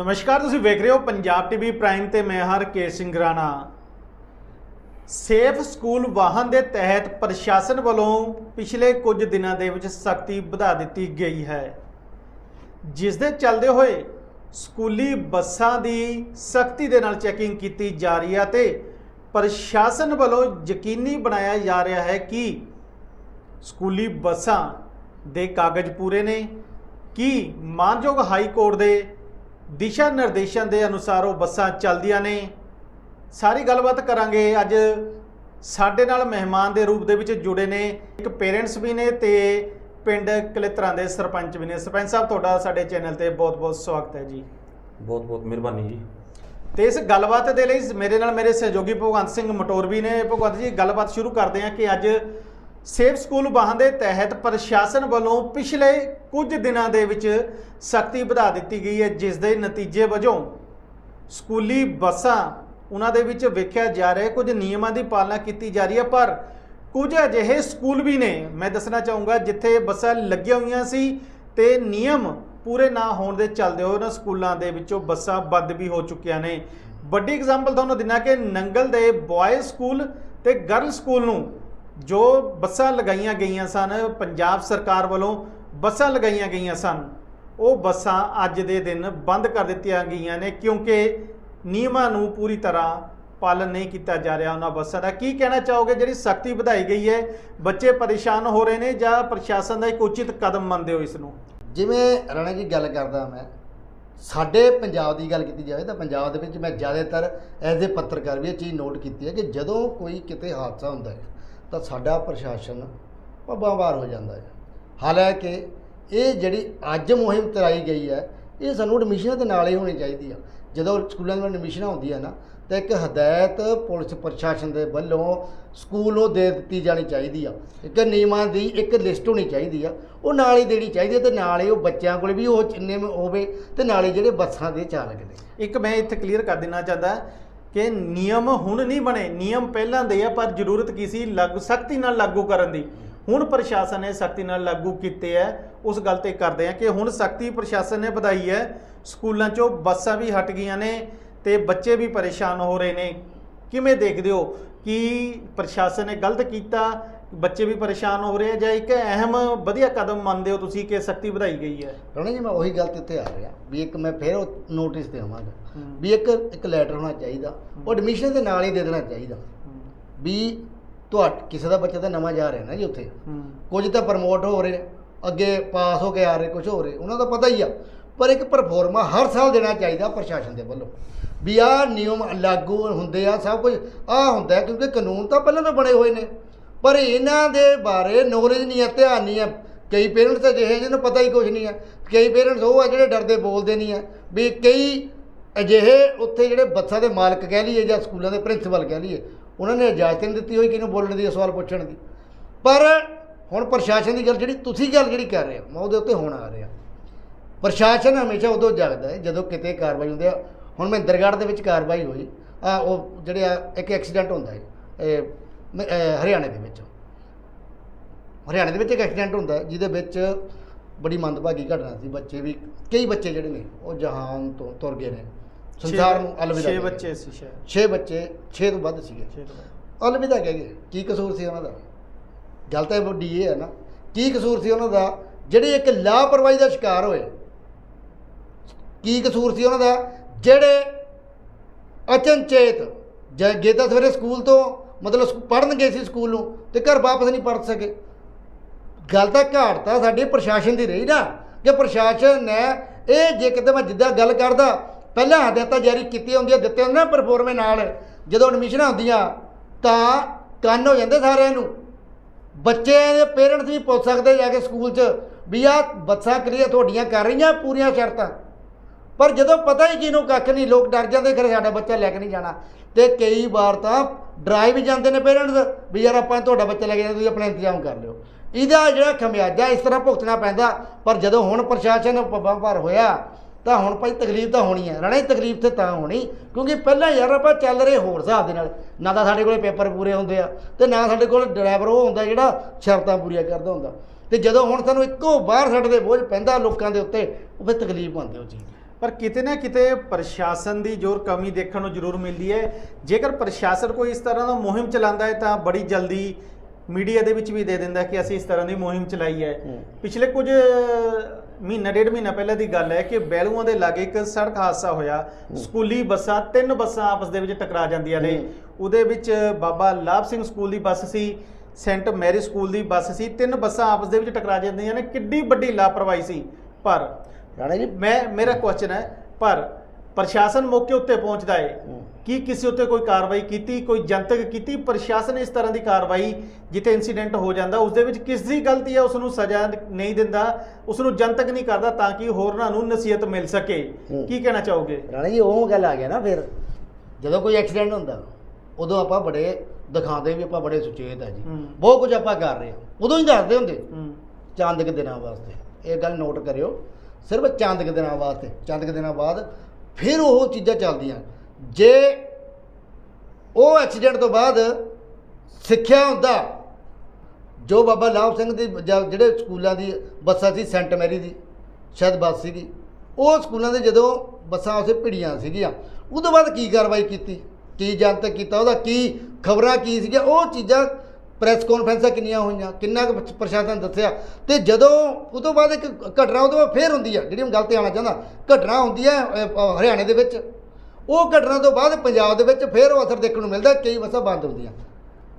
ਨਮਸਕਾਰ, ਤੁਸੀਂ ਵੇਖ ਰਹੇ ਹੋ ਪੰਜਾਬ ਟੀਵੀ ਪ੍ਰਾਈਮ ਤੇ ਮੈਂ Har K Singh Rana. Safe school ਵਾਹਨ ਦੇ ਤਹਿਤ ਪ੍ਰਸ਼ਾਸਨ ਵੱਲੋਂ ਪਿਛਲੇ ਕੁਝ ਦਿਨਾਂ ਦੇ ਵਿੱਚ ਸਖਤੀ ਵਧਾ ਦਿੱਤੀ ਗਈ ਹੈ। ਜਿਸ ਦੇ ਚੱਲਦੇ ਹੋਏ ਸਕੂਲੀ ਬੱਸਾਂ ਦੀ ਸਖਤੀ ਦੇ ਨਾਲ ਚੈਕਿੰਗ ਕੀਤੀ ਜਾ ਰਹੀ ਹੈ ਤੇ ਪ੍ਰਸ਼ਾਸਨ ਵੱਲੋਂ ਯਕੀਨੀ ਬਣਾਇਆ ਜਾ ਰਿਹਾ ਹੈ ਕਿ ਸਕੂਲੀ ਬੱਸਾਂ ਦੇ ਕਾਗਜ਼ ਪੂਰੇ ਨੇ, ਕਿ ਮਾਨਯੋਗ ਹਾਈ ਕੋਰਟ ਦੇ ਦਿਸ਼ਾ ਨਿਰਦੇਸ਼ਾਂ ਦੇ ਅਨੁਸਾਰ ਉਹ ਬੱਸਾਂ ਚੱਲਦੀਆਂ ਨੇ। ਸਾਰੀ ਗੱਲਬਾਤ ਕਰਾਂਗੇ। ਅੱਜ ਸਾਡੇ ਨਾਲ ਮਹਿਮਾਨ ਦੇ ਰੂਪ ਦੇ ਵਿੱਚ ਜੁੜੇ ਨੇ। ਇੱਕ ਪੇਰੈਂਟਸ ਵੀ ਨੇ ਤੇ ਪਿੰਡ ਕਲਿਤਰਾਂ ਦੇ ਸਰਪੰਚ ਵੀ ਨੇ। ਸਰਪੰਚ ਸਾਹਿਬ ਤੁਹਾਡਾ ਸਾਡੇ ਚੈਨਲ ਤੇ ਬਹੁਤ-ਬਹੁਤ ਸਵਾਗਤ ਹੈ ਜੀ। ਬਹੁਤ ਬਹੁਤ ਮਿਹਰਬਾਨੀ ਜੀ। ਤੇ ਇਸ ਗੱਲਬਾਤ ਦੇ ਲਈ ਮੇਰੇ ਨਾਲ ਮੇਰੇ ਸਹਿਯੋਗੀ ਭਗਵੰਤ ਸਿੰਘ ਮਟੋਰ ਵੀ ਨੇ। ਭਗਵੰਤ ਜੀ ਗੱਲਬਾਤ ਸ਼ੁਰੂ ਕਰਦੇ ਹਾਂ ਕਿ ਅੱਜ ਸੇਫ ਸਕੂਲ ਵਾਹਨ ਦੇ ਤਹਿਤ ਪ੍ਰਸ਼ਾਸਨ ਵੱਲੋਂ ਪਿਛਲੇ ਕੁਝ ਦਿਨਾਂ ਦੇ ਵਿੱਚ ਸਖਤੀ ਵਧਾ ਦਿੱਤੀ ਗਈ ਹੈ, ਜਿਸ ਦੇ ਨਤੀਜੇ ਵਜੋਂ ਸਕੂਲੀ ਬੱਸਾਂ, ਉਹਨਾਂ ਦੇ ਵਿੱਚ ਵੇਖਿਆ ਜਾ ਰਿਹਾ ਕੁਝ ਨਿਯਮਾਂ ਦੀ ਪਾਲਣਾ ਕੀਤੀ ਜਾ ਰਹੀ ਹੈ, ਪਰ ਕੁਝ ਅਜਿਹੇ ਸਕੂਲ ਵੀ ਨੇ, ਮੈਂ ਦੱਸਣਾ ਚਾਹੂੰਗਾ, ਜਿੱਥੇ ਬੱਸਾਂ ਲੱਗੀਆਂ ਹੋਈਆਂ ਸੀ ਤੇ ਨਿਯਮ ਪੂਰੇ ਨਾ ਹੋਣ ਦੇ ਚੱਲਦੇ ਹੋਏ ਉਹਨਾਂ ਸਕੂਲਾਂ ਦੇ ਵਿੱਚੋਂ ਬੱਸਾਂ ਬੰਦ ਵੀ ਹੋ ਚੁੱਕੀਆਂ ਨੇ। ਵੱਡੀ ਐਗਜ਼ਾਮਪਲ ਤੁਹਾਨੂੰ ਦਿਨਾ ਕਿ ਨੰਗਲ ਦੇ ਬॉयਜ਼ ਸਕੂਲ ਤੇ ਗਰਲ ਸਕੂਲ ਨੂੰ ਜੋ ਬੱਸਾਂ ਲਗਾਈਆਂ ਗਈਆਂ ਸਨ, ਪੰਜਾਬ ਸਰਕਾਰ ਵੱਲੋਂ ਬੱਸਾਂ ਲਗਾਈਆਂ ਗਈਆਂ ਸਨ, ਉਹ ਬੱਸਾਂ ਅੱਜ ਦੇ ਦਿਨ ਬੰਦ ਕਰ ਦਿੱਤੀਆਂ ਗਈਆਂ ਨੇ ਕਿਉਂਕਿ ਨਿਯਮਾਂ ਨੂੰ ਪੂਰੀ ਤਰ੍ਹਾਂ ਪਾਲਣ ਨਹੀਂ ਕੀਤਾ ਜਾ ਰਿਹਾ ਉਹਨਾਂ ਬੱਸਾਂ ਦਾ। ਕੀ ਕਹਿਣਾ ਚਾਹੋਗੇ? ਜਿਹੜੀ ਸਖਤੀ ਵਧਾਈ ਗਈ ਹੈ, ਬੱਚੇ ਪਰੇਸ਼ਾਨ ਹੋ ਰਹੇ ਨੇ ਜਾਂ ਪ੍ਰਸ਼ਾਸਨ ਦਾ ਇੱਕ ਉਚਿਤ ਕਦਮ ਮੰਨਦੇ ਹੋ ਇਸ ਨੂੰ? ਜਿਵੇਂ ਰਾਣਾ ਜੀ ਗੱਲ ਕਰਦਾ ਮੈਂ, ਸਾਡੇ ਪੰਜਾਬ ਦੀ ਗੱਲ ਕੀਤੀ ਜਾਵੇ ਤਾਂ ਪੰਜਾਬ ਦੇ ਵਿੱਚ ਮੈਂ ਜ਼ਿਆਦਾਤਰ ਐਜ਼ ਏ ਪੱਤਰਕਾਰ ਵੀ ਇਹ ਚੀਜ਼ ਨੋਟ ਕੀਤੀ ਹੈ ਕਿ ਜਦੋਂ ਕੋਈ ਕਿਤੇ ਹਾਦਸਾ ਹੁੰਦਾ ਹੈ ਤਾਂ ਸਾਡਾ ਪ੍ਰਸ਼ਾਸਨ ਪੱਬਾਂ ਹੋ ਜਾਂਦਾ ਹੈ। ਹਾਲਾਂਕਿ ਇਹ ਜਿਹੜੀ ਅੱਜ ਮੁਹਿੰਮ ਚਲਾਈ ਗਈ ਹੈ, ਇਹ ਸਾਨੂੰ ਐਡਮਿਸ਼ਨਾਂ ਦੇ ਨਾਲ ਹੀ ਹੋਣੀ ਚਾਹੀਦੀ ਆ। ਜਦੋਂ ਸਕੂਲਾਂ ਦੀਆਂ ਐਡਮਿਸ਼ਨਾਂ ਹੁੰਦੀਆਂ ਨਾ, ਤਾਂ ਇੱਕ ਹਦਾਇਤ ਪੁਲਿਸ ਪ੍ਰਸ਼ਾਸਨ ਦੇ ਵੱਲੋਂ ਸਕੂਲ ਨੂੰ ਦੇ ਦਿੱਤੀ ਜਾਣੀ ਚਾਹੀਦੀ ਆ। ਇੱਕ ਨਿਯਮਾਂ ਦੀ ਇੱਕ ਲਿਸਟ ਹੋਣੀ ਚਾਹੀਦੀ ਆ। ਉਹ ਨਾਲ ਹੀ ਦੇਣੀ ਚਾਹੀਦੀ ਹੈ ਤੇ ਨਾਲ ਹੀ ਉਹ ਬੱਚਿਆਂ ਕੋਲ ਵੀ ਉਹ ਚਿੰਨੇ ਹੋਵੇ ਤੇ ਨਾਲ ਹੀ ਜਿਹੜੇ ਬੱਸਾਂ ਦੇ ਚਾਲਕ ਨੇ। ਇੱਕ ਮੈਂ ਇੱਥੇ ਕਲੀਅਰ ਕਰ ਦੇਣਾ ਚਾਹੁੰਦਾ ਕਿ ਨਿਯਮ ਹੁਣ ਨਹੀਂ ਬਣੇ। ਨਿਯਮ ਪਹਿਲਾਂ ਦੇ ਆ, ਪਰ ਜ਼ਰੂਰਤ ਕੀ ਸੀ? ਲਾਗੂ, ਸਖਤੀ ਨਾਲ ਲਾਗੂ ਕਰਨ ਦੀ। ਹੁਣ ਪ੍ਰਸ਼ਾਸਨ ਨੇ ਸਖਤੀ ਨਾਲ ਲਾਗੂ ਕੀਤੇ ਹੈ ਉਸ ਗੱਲ ਤੇ ਕਰਦੇ ਆ ਕਿ ਹੁਣ ਸਖਤੀ ਪ੍ਰਸ਼ਾਸਨ ਨੇ ਵਧਾਈ ਹੈ। ਸਕੂਲਾਂ 'ਚੋਂ ਬੱਸਾਂ ਵੀ ਹਟ ਗਈਆਂ ਨੇ ਤੇ ਬੱਚੇ ਵੀ ਪਰੇਸ਼ਾਨ ਹੋ ਰਹੇ ਨੇ। ਕਿਵੇਂ ਦੇਖਦੇ ਹੋ? ਕਿ ਪ੍ਰਸ਼ਾਸਨ ਨੇ ਗਲਤ ਕੀਤਾ? ਬੱਚੇ ਵੀ ਪਰੇਸ਼ਾਨ ਹੋ ਰਹੇ ਆ ਜਾਂ ਇੱਕ ਅਹਿਮ ਵਧੀਆ ਕਦਮ ਮੰਨਦੇ ਹੋ ਤੁਸੀਂ ਕਿ ਸਖਤੀ ਵਧਾਈ ਗਈ ਹੈ? ਰਾਣਾ ਜੀ ਮੈਂ ਉਹੀ ਗੱਲ ਤੇ ਉੱਤੇ ਆ ਰਿਹਾ ਵੀ ਇੱਕ ਮੈਂ ਫਿਰ ਨੋਟਿਸ ਦੇਵਾਂਗਾ। ਵੀ ਇੱਕ ਇੱਕ ਲੈਟਰ ਹੋਣਾ ਚਾਹੀਦਾ। ਉਹ ਐਡਮਿਸ਼ਨ ਦੇ ਨਾਲ ਹੀ ਦੇ ਦੇਣਾ ਚਾਹੀਦਾ। ਵੀ ਤੁਹਾ ਕਿਸੇ ਦਾ ਬੱਚਾ ਤਾਂ ਨਵਾਂ ਜਾ ਰਿਹਾ ਨਾ ਜੀ ਉੱਥੇ। ਕੁਝ ਤਾਂ ਪ੍ਰਮੋਟ ਹੋ ਰਹੇ ਅੱਗੇ ਪਾਸ ਹੋ ਕੇ ਆ ਰਹੇ ਕੁਝ ਹੋ ਰਹੇ ਉਹਨਾਂ ਦਾ ਪਤਾ ਹੀ ਆ। ਪਰ ਇੱਕ ਪਰਫਾਰਮਾ ਹਰ ਸਾਲ ਦੇਣਾ ਚਾਹੀਦਾ ਪ੍ਰਸ਼ਾਸਨ ਦੇ ਵੱਲੋਂ। ਵੀ ਆਹ ਨਿਯਮ ਲਾਗੂ ਹੁੰਦੇ ਆ ਸਭ ਕੁਝ ਆ ਹੁੰਦਾ ਕਿਉਂਕਿ ਕਾਨੂੰਨ ਤਾਂ ਪਹਿਲਾਂ ਤੋਂ ਬਣੇ ਹੋਏ ਨੇ। ਪਰ ਇਹਨਾਂ ਦੇ ਬਾਰੇ ਨੌਲੇਜ ਨਹੀਂ ਹੈ ਧਿਆਨ ਨਹੀਂ ਹੈ ਕਈ ਪੇਰੈਂਟਸ ਅਜਿਹੇ ਜਿਹਨੂੰ ਪਤਾ ਹੀ ਕੁਝ ਨਹੀਂ ਹੈ ਕਈ ਪੇਰੈਂਟਸ ਉਹ ਆ ਜਿਹੜੇ ਡਰਦੇ ਬੋਲਦੇ ਨਹੀਂ ਆ। ਵੀ ਕਈ ਅਜਿਹੇ ਉੱਥੇ ਜਿਹੜੇ ਬੱਸਾਂ ਦੇ ਮਾਲਕ ਕਹਿ ਲਈਏ ਜਾਂ ਸਕੂਲਾਂ ਦੇ ਪ੍ਰਿੰਸੀਪਲ ਕਹਿ ਲਈਏ, ਉਹਨਾਂ ਨੇ ਇਜਾਜ਼ਤ ਨਹੀਂ ਦਿੱਤੀ ਹੋਈ ਕਿਹਨੂੰ ਬੋਲਣ ਦੀ, ਸਵਾਲ ਪੁੱਛਣ ਦੀ। ਪਰ ਹੁਣ ਪ੍ਰਸ਼ਾਸਨ ਦੀ ਗੱਲ ਜਿਹੜੀ ਤੁਸੀਂ ਗੱਲ ਜਿਹੜੀ ਕਰ ਰਹੇ ਹੋ, ਮੈਂ ਉਹਦੇ ਉੱਤੇ ਹੁਣ ਆ ਰਿਹਾ। ਪ੍ਰਸ਼ਾਸਨ ਹਮੇਸ਼ਾ ਉਦੋਂ ਜਾਗਦਾ ਹੈ ਜਦੋਂ ਕਿਤੇ ਕਾਰਵਾਈ ਹੁੰਦੀ ਆ। ਹੁਣ ਮਹਿੰਦਰਗੜ੍ਹ ਦੇ ਵਿੱਚ ਕਾਰਵਾਈ ਹੋਈ। ਆ ਉਹ ਜਿਹੜੇ ਆ, ਇੱਕ ਐਕਸੀਡੈਂਟ ਹੁੰਦਾ ਹੈ। ਇਹ ਹਰਿਆਣੇ ਦੇ ਵਿੱਚ। ਹਰਿਆਣੇ ਦੇ ਵਿੱਚ ਇੱਕ ਐਕਸੀਡੈਂਟ ਹੁੰਦਾ ਜਿਹਦੇ ਵਿੱਚ ਬੜੀ ਮੰਦਭਾਗੀ ਘਟਨਾ ਸੀ। ਬੱਚੇ ਵੀ ਕਈ ਬੱਚੇ ਜਿਹੜੇ ਨੇ ਉਹ ਜਹਾਨ ਤੋਂ ਤੁਰ ਗਏ ਨੇ। ਸੰਸਾਰ ਨੂੰ ਅਲਵਿਦਾ 6 ਗਏ। ਬੱਚੇ ਸੀ ਸ਼ਾਇਦ। ਛੇ ਬੱਚੇ 6 ਤੋਂ ਵੱਧ ਸੀਗੇ। ਛੇ ਤੋਂ। ਅਲਵਿਦਾ ਕਹਿ ਗਏ ਕੀ ਕਸੂਰ ਸੀ ਉਹਨਾਂ ਦਾ? ਗੱਲ ਤਾਂ ਵੱਡੀ ਇਹ ਹੈ ਨਾ ਕੀ ਕਸੂਰ ਸੀ ਉਹਨਾਂ ਦਾ? ਜਿਹੜੇ ਇੱਕ ਲਾਪਰਵਾਹੀ ਦਾ ਸ਼ਿਕਾਰ ਹੋਏ ਕੀ ਕਸੂਰ ਸੀ ਉਹਨਾਂ ਦਾ? ਜਿਹੜੇ ਅਚਨਚੇਤ ਜ- ਗਏ ਤਾਂ ਸਵੇਰੇ ਸਕੂਲ ਤੋਂ ਮਤਲਬ ਪੜਨ ਗਏ ਸੀ ਸਕੂਲ ਨੂੰ ਤੇ ਘਰ ਵਾਪਸ ਨਹੀਂ ਪੜ ਸਕੇ। ਗੱਲ ਤਾਂ ਘਾਟ ਤਾਂ ਸਾਡੀ ਪ੍ਰਸ਼ਾਸਨ ਦੀ ਰਹੀ ਨਾ, ਕਿ ਪ੍ਰਸ਼ਾਸਨ ਨੇ ਇਹ ਜੇ ਕਿਤੇ ਮੈਂ ਜਿੱਦਾਂ ਗੱਲ ਕਰਦਾ, ਪਹਿਲਾਂ ਹਦਾਇਤਾਂ ਜਾਰੀ ਕੀਤੀਆਂ ਹੁੰਦੀਆਂ ਦਿੱਤੇ ਹੁੰਦੇ ਨਾ ਪਰਫਾਰਮੇ ਨਾਲ, ਜਦੋਂ ਐਡਮਿਸ਼ਨਾਂ ਹੁੰਦੀਆਂ ਤਾਂ ਕੰਨ ਹੋ ਜਾਂਦੇ ਸਾਰਿਆਂ ਨੂੰ। ਬੱਚਿਆਂ ਦੇ ਪੇਰੈਂਟਸ ਵੀ ਪੁੱਛ ਸਕਦੇ ਜਾ ਕੇ ਸਕੂਲ 'ਚ ਵੀ ਆ ਬੱਸਾਂ ਕਲੀਅਰ ਤੁਹਾਡੀਆਂ ਕਰ ਰਹੀਆਂ, ਪੂਰੀਆਂ ਸ਼ਰਤਾਂ। ਪਰ ਜਦੋਂ ਪਤਾ ਹੀ ਕਿਨੂੰ ਕੱਖ ਨਹੀਂ, ਲੋਕ ਡਰ ਜਾਂਦੇ, ਫਿਰ ਸਾਡਾ ਬੱਚਾ ਲੈ ਕੇ ਨਹੀਂ ਜਾਣਾ। ਤੇ ਕਈ ਵਾਰ ਤਾਂ ਡਰਾਈਵ ਵੀ ਜਾਂਦੇ ਨੇ ਪੇਰੈਂਟਸ, ਵੀ ਯਾਰ ਆਪਾਂ ਤੁਹਾਡਾ ਬੱਚਾ ਲੈ ਕੇ ਜਾਣਾ ਤੁਸੀਂ ਆਪਣਾ ਇੰਤਜ਼ਾਮ ਕਰ ਲਿਓ। ਇਹਦਾ ਜਿਹੜਾ ਖਮਿਆਜਾ ਇਸ ਤਰ੍ਹਾਂ ਭੁਗਤਣਾ ਪੈਂਦਾ, ਪਰ ਜਦੋਂ ਹੁਣ ਪ੍ਰਸ਼ਾਸਨ ਪੱਬਾਂ ਭਰ ਹੋਇਆ, ਤਾਂ ਹੁਣ ਭਾਈ ਤਕਲੀਫ ਤਾਂ ਹੋਣੀ ਹੈ। ਰਣਾ ਹੀ ਤਕਲੀਫ ਤੇ ਤਾਂ ਹੋਣੀ, ਕਿਉਂਕਿ ਪਹਿਲਾਂ ਯਾਰ ਆਪਾਂ ਚੱਲ ਰਹੇ ਹੋਰ ਹਿਸਾਬ ਦੇ ਨਾਲ। ਨਾ ਤਾਂ ਸਾਡੇ ਕੋਲੇ ਪੇਪਰ ਪੂਰੇ ਹੁੰਦੇ ਆ, ਤੇ ਨਾ ਸਾਡੇ ਕੋਲ ਡਰਾਈਵਰ ਉਹ ਹੁੰਦਾ ਜਿਹੜਾ ਸ਼ਰਤਾਂ ਪੂਰੀਆਂ ਕਰਦਾ ਹੁੰਦਾ। ਤੇ ਜਦੋਂ ਹੁਣ ਸਾਨੂੰ ਇੱਕੋ ਬਾਹਰ ਸਾਡੇ ਦੇ ਬੋਝ ਪੈਂਦਾ ਲੋਕਾਂ ਦੇ ਉੱਤੇ, ਉਹ ਫਿਰ ਤਕਲੀਫ ਹੁੰਦੀ ਉਹ ਚੀਜ਼ ਪਰ ਕਿਤੇ ਨਾ ਕਿਤੇ ਪ੍ਰਸ਼ਾਸਨ ਦੀ ਜ਼ੋਰ ਕਮੀ ਦੇਖਣ ਨੂੰ ਜ਼ਰੂਰ ਮਿਲਦੀ ਹੈ। ਜੇਕਰ ਪ੍ਰਸ਼ਾਸਨ ਕੋਈ ਇਸ ਤਰ੍ਹਾਂ ਦਾ ਮੁਹਿੰਮ ਚਲਾਉਂਦਾ ਹੈ ਤਾਂ ਬੜੀ ਜਲਦੀ ਮੀਡੀਆ ਦੇ ਵਿੱਚ ਵੀ ਦੇ ਦਿੰਦਾ ਕਿ ਅਸੀਂ ਇਸ ਤਰ੍ਹਾਂ ਦੀ ਮੁਹਿੰਮ ਚਲਾਈ ਹੈ। ਪਿਛਲੇ ਕੁਝ ਮਹੀਨਾ ਡੇਢ ਮਹੀਨਾ ਪਹਿਲਾਂ ਦੀ ਗੱਲ ਹੈ ਕਿ ਬੈਲੂਆਂ ਦੇ ਲਾਗੇ ਇੱਕ ਸੜਕ ਹਾਦਸਾ ਹੋਇਆ। ਸਕੂਲੀ ਬੱਸਾਂ ਤਿੰਨ ਬੱਸਾਂ ਆਪਸ ਦੇ ਵਿੱਚ ਟਕਰਾ ਜਾਂਦੀਆਂ ਨੇ। ਉਹਦੇ ਵਿੱਚ ਬਾਬਾ ਲਾਭ ਸਿੰਘ ਸਕੂਲ ਦੀ ਬੱਸ ਸੀ ਸੈਂਟ ਮੈਰੀ ਸਕੂਲ ਦੀ ਬੱਸ ਸੀ। ਤਿੰਨ ਬੱਸਾਂ ਆਪਸ ਦੇ ਵਿੱਚ ਟਕਰਾ ਜਾਂਦੀਆਂ ਨੇ। ਕਿੱਡੀ ਵੱਡੀ ਲਾਪਰਵਾਹੀ ਸੀ। ਪਰ ਰਾਣਾ ਜੀ ਮੈਂ ਮੇਰਾ ਕੁਐਸਚਨ ਹੈ ਪਰ ਪ੍ਰਸ਼ਾਸਨ ਮੌਕੇ ਉੱਤੇ ਪਹੁੰਚਦਾ ਹੈ। ਕੀ ਕਿਸੇ ਉੱਤੇ ਕੋਈ ਕਾਰਵਾਈ ਕੀਤੀ ਕੋਈ ਜਨਤਕ ਕੀਤੀ? ਪ੍ਰਸ਼ਾਸਨ ਇਸ ਤਰ੍ਹਾਂ ਦੀ ਕਾਰਵਾਈ ਜਿੱਥੇ ਇਨਸੀਡੈਂਟ ਹੋ ਜਾਂਦਾ ਉਸ ਦੇ ਵਿੱਚ ਕਿਸ ਦੀ ਗਲਤੀ ਹੈ ਉਸ ਨੂੰ ਸਜ਼ਾ ਨਹੀਂ ਦਿੰਦਾ ਉਸ ਨੂੰ ਜਨਤਕ ਨਹੀਂ ਕਰਦਾ ਤਾਂ ਕਿ ਹੋਰਨਾਂ ਨੂੰ ਨਸੀਹਤ ਮਿਲ ਸਕੇ। ਕੀ ਕਹਿਣਾ ਚਾਹੋਗੇ? ਰਾਣਾ ਜੀ ਉਹ ਗੱਲ ਆ ਗਿਆ ਨਾ ਫਿਰ। ਜਦੋਂ ਕੋਈ ਐਕਸੀਡੈਂਟ ਹੁੰਦਾ ਉਦੋਂ ਆਪਾਂ ਬੜੇ ਦਿਖਾਉਂਦੇ ਵੀ ਆਪਾਂ ਬੜੇ ਸੁਚੇਤ ਆ ਜੀ। ਬਹੁਤ ਕੁਝ ਆਪਾਂ ਕਰ ਰਹੇ ਹਾਂ। ਉਦੋਂ ਹੀ ਦੱਸਦੇ ਹੁੰਦੇ। ਚੰਦ ਕੁ ਦਿਨਾਂ ਵਾਸਤੇ। ਇਹ ਗੱਲ ਨੋਟ ਕਰਿਓ। ਸਿਰਫ ਚੰਦ ਕੁ ਦਿਨਾਂ ਵਾਸਤੇ ਚੰਦ ਕੁ ਦਿਨਾਂ ਬਾਅਦ ਫਿਰ ਉਹ ਚੀਜ਼ਾਂ ਚੱਲਦੀਆਂ। ਜੇ ਉਹ ਐਕਸੀਡੈਂਟ ਤੋਂ ਬਾਅਦ ਸਿੱਖਿਆ ਹੁੰਦਾ, ਜੋ ਬਾਬਾ ਲਾਭ ਸਿੰਘ ਦੀ ਜਾਂ ਜਿਹੜੇ ਸਕੂਲਾਂ ਦੀ ਬੱਸਾਂ ਸੀ, ਸੈਂਟ ਮੈਰੀ ਦੀ, ਸ਼ਾਇਦ ਬੱਸ ਸੀਗੀ, ਉਹ ਸਕੂਲਾਂ ਦੇ ਜਦੋਂ ਬੱਸਾਂ ਉਸੇ ਭਿੜੀਆਂ ਸੀਗੀਆਂ ਉਦੋਂ ਬਾਅਦ ਕੀ ਕਾਰਵਾਈ ਕੀਤੀ? ਕੀ ਜਨਤਕ ਕੀਤਾ? ਉਹਦਾ ਕੀ ਖਬਰਾਂ ਕੀ ਸੀਗੀਆਂ? ਉਹ ਚੀਜ਼ਾਂ ਪ੍ਰੈਸ ਕਾਨਫਰੰਸਾਂ ਕਿੰਨੀਆਂ ਹੋਈਆਂ, ਕਿੰਨਾ ਕੁ ਪ੍ਰਸ਼ਾਸਨ ਦੱਸਿਆ। ਤੇ ਜਦੋਂ ਉਹ ਤੋਂ ਬਾਅਦ ਇੱਕ ਘਟਨਾ ਉਹ ਤੋਂ ਬਾਅਦ ਫੇਰ ਹੁੰਦੀ ਹੈ ਜਿਹੜੀ ਮੈਂ ਗੱਲ ਤੇ ਆਉਣਾ ਚਾਹੁੰਦਾ। ਘਟਨਾ ਹੁੰਦੀ ਹੈ ਹਰਿਆਣੇ ਦੇ ਵਿੱਚ। ਉਹ ਘਟਨਾ ਤੋਂ ਬਾਅਦ ਪੰਜਾਬ ਦੇ ਵਿੱਚ ਫੇਰ ਉਹ ਅਸਰ ਦੇਖਣ ਨੂੰ ਮਿਲਦਾ, ਕਈ ਬੱਸਾਂ ਬੰਦ ਹੁੰਦੀਆਂ।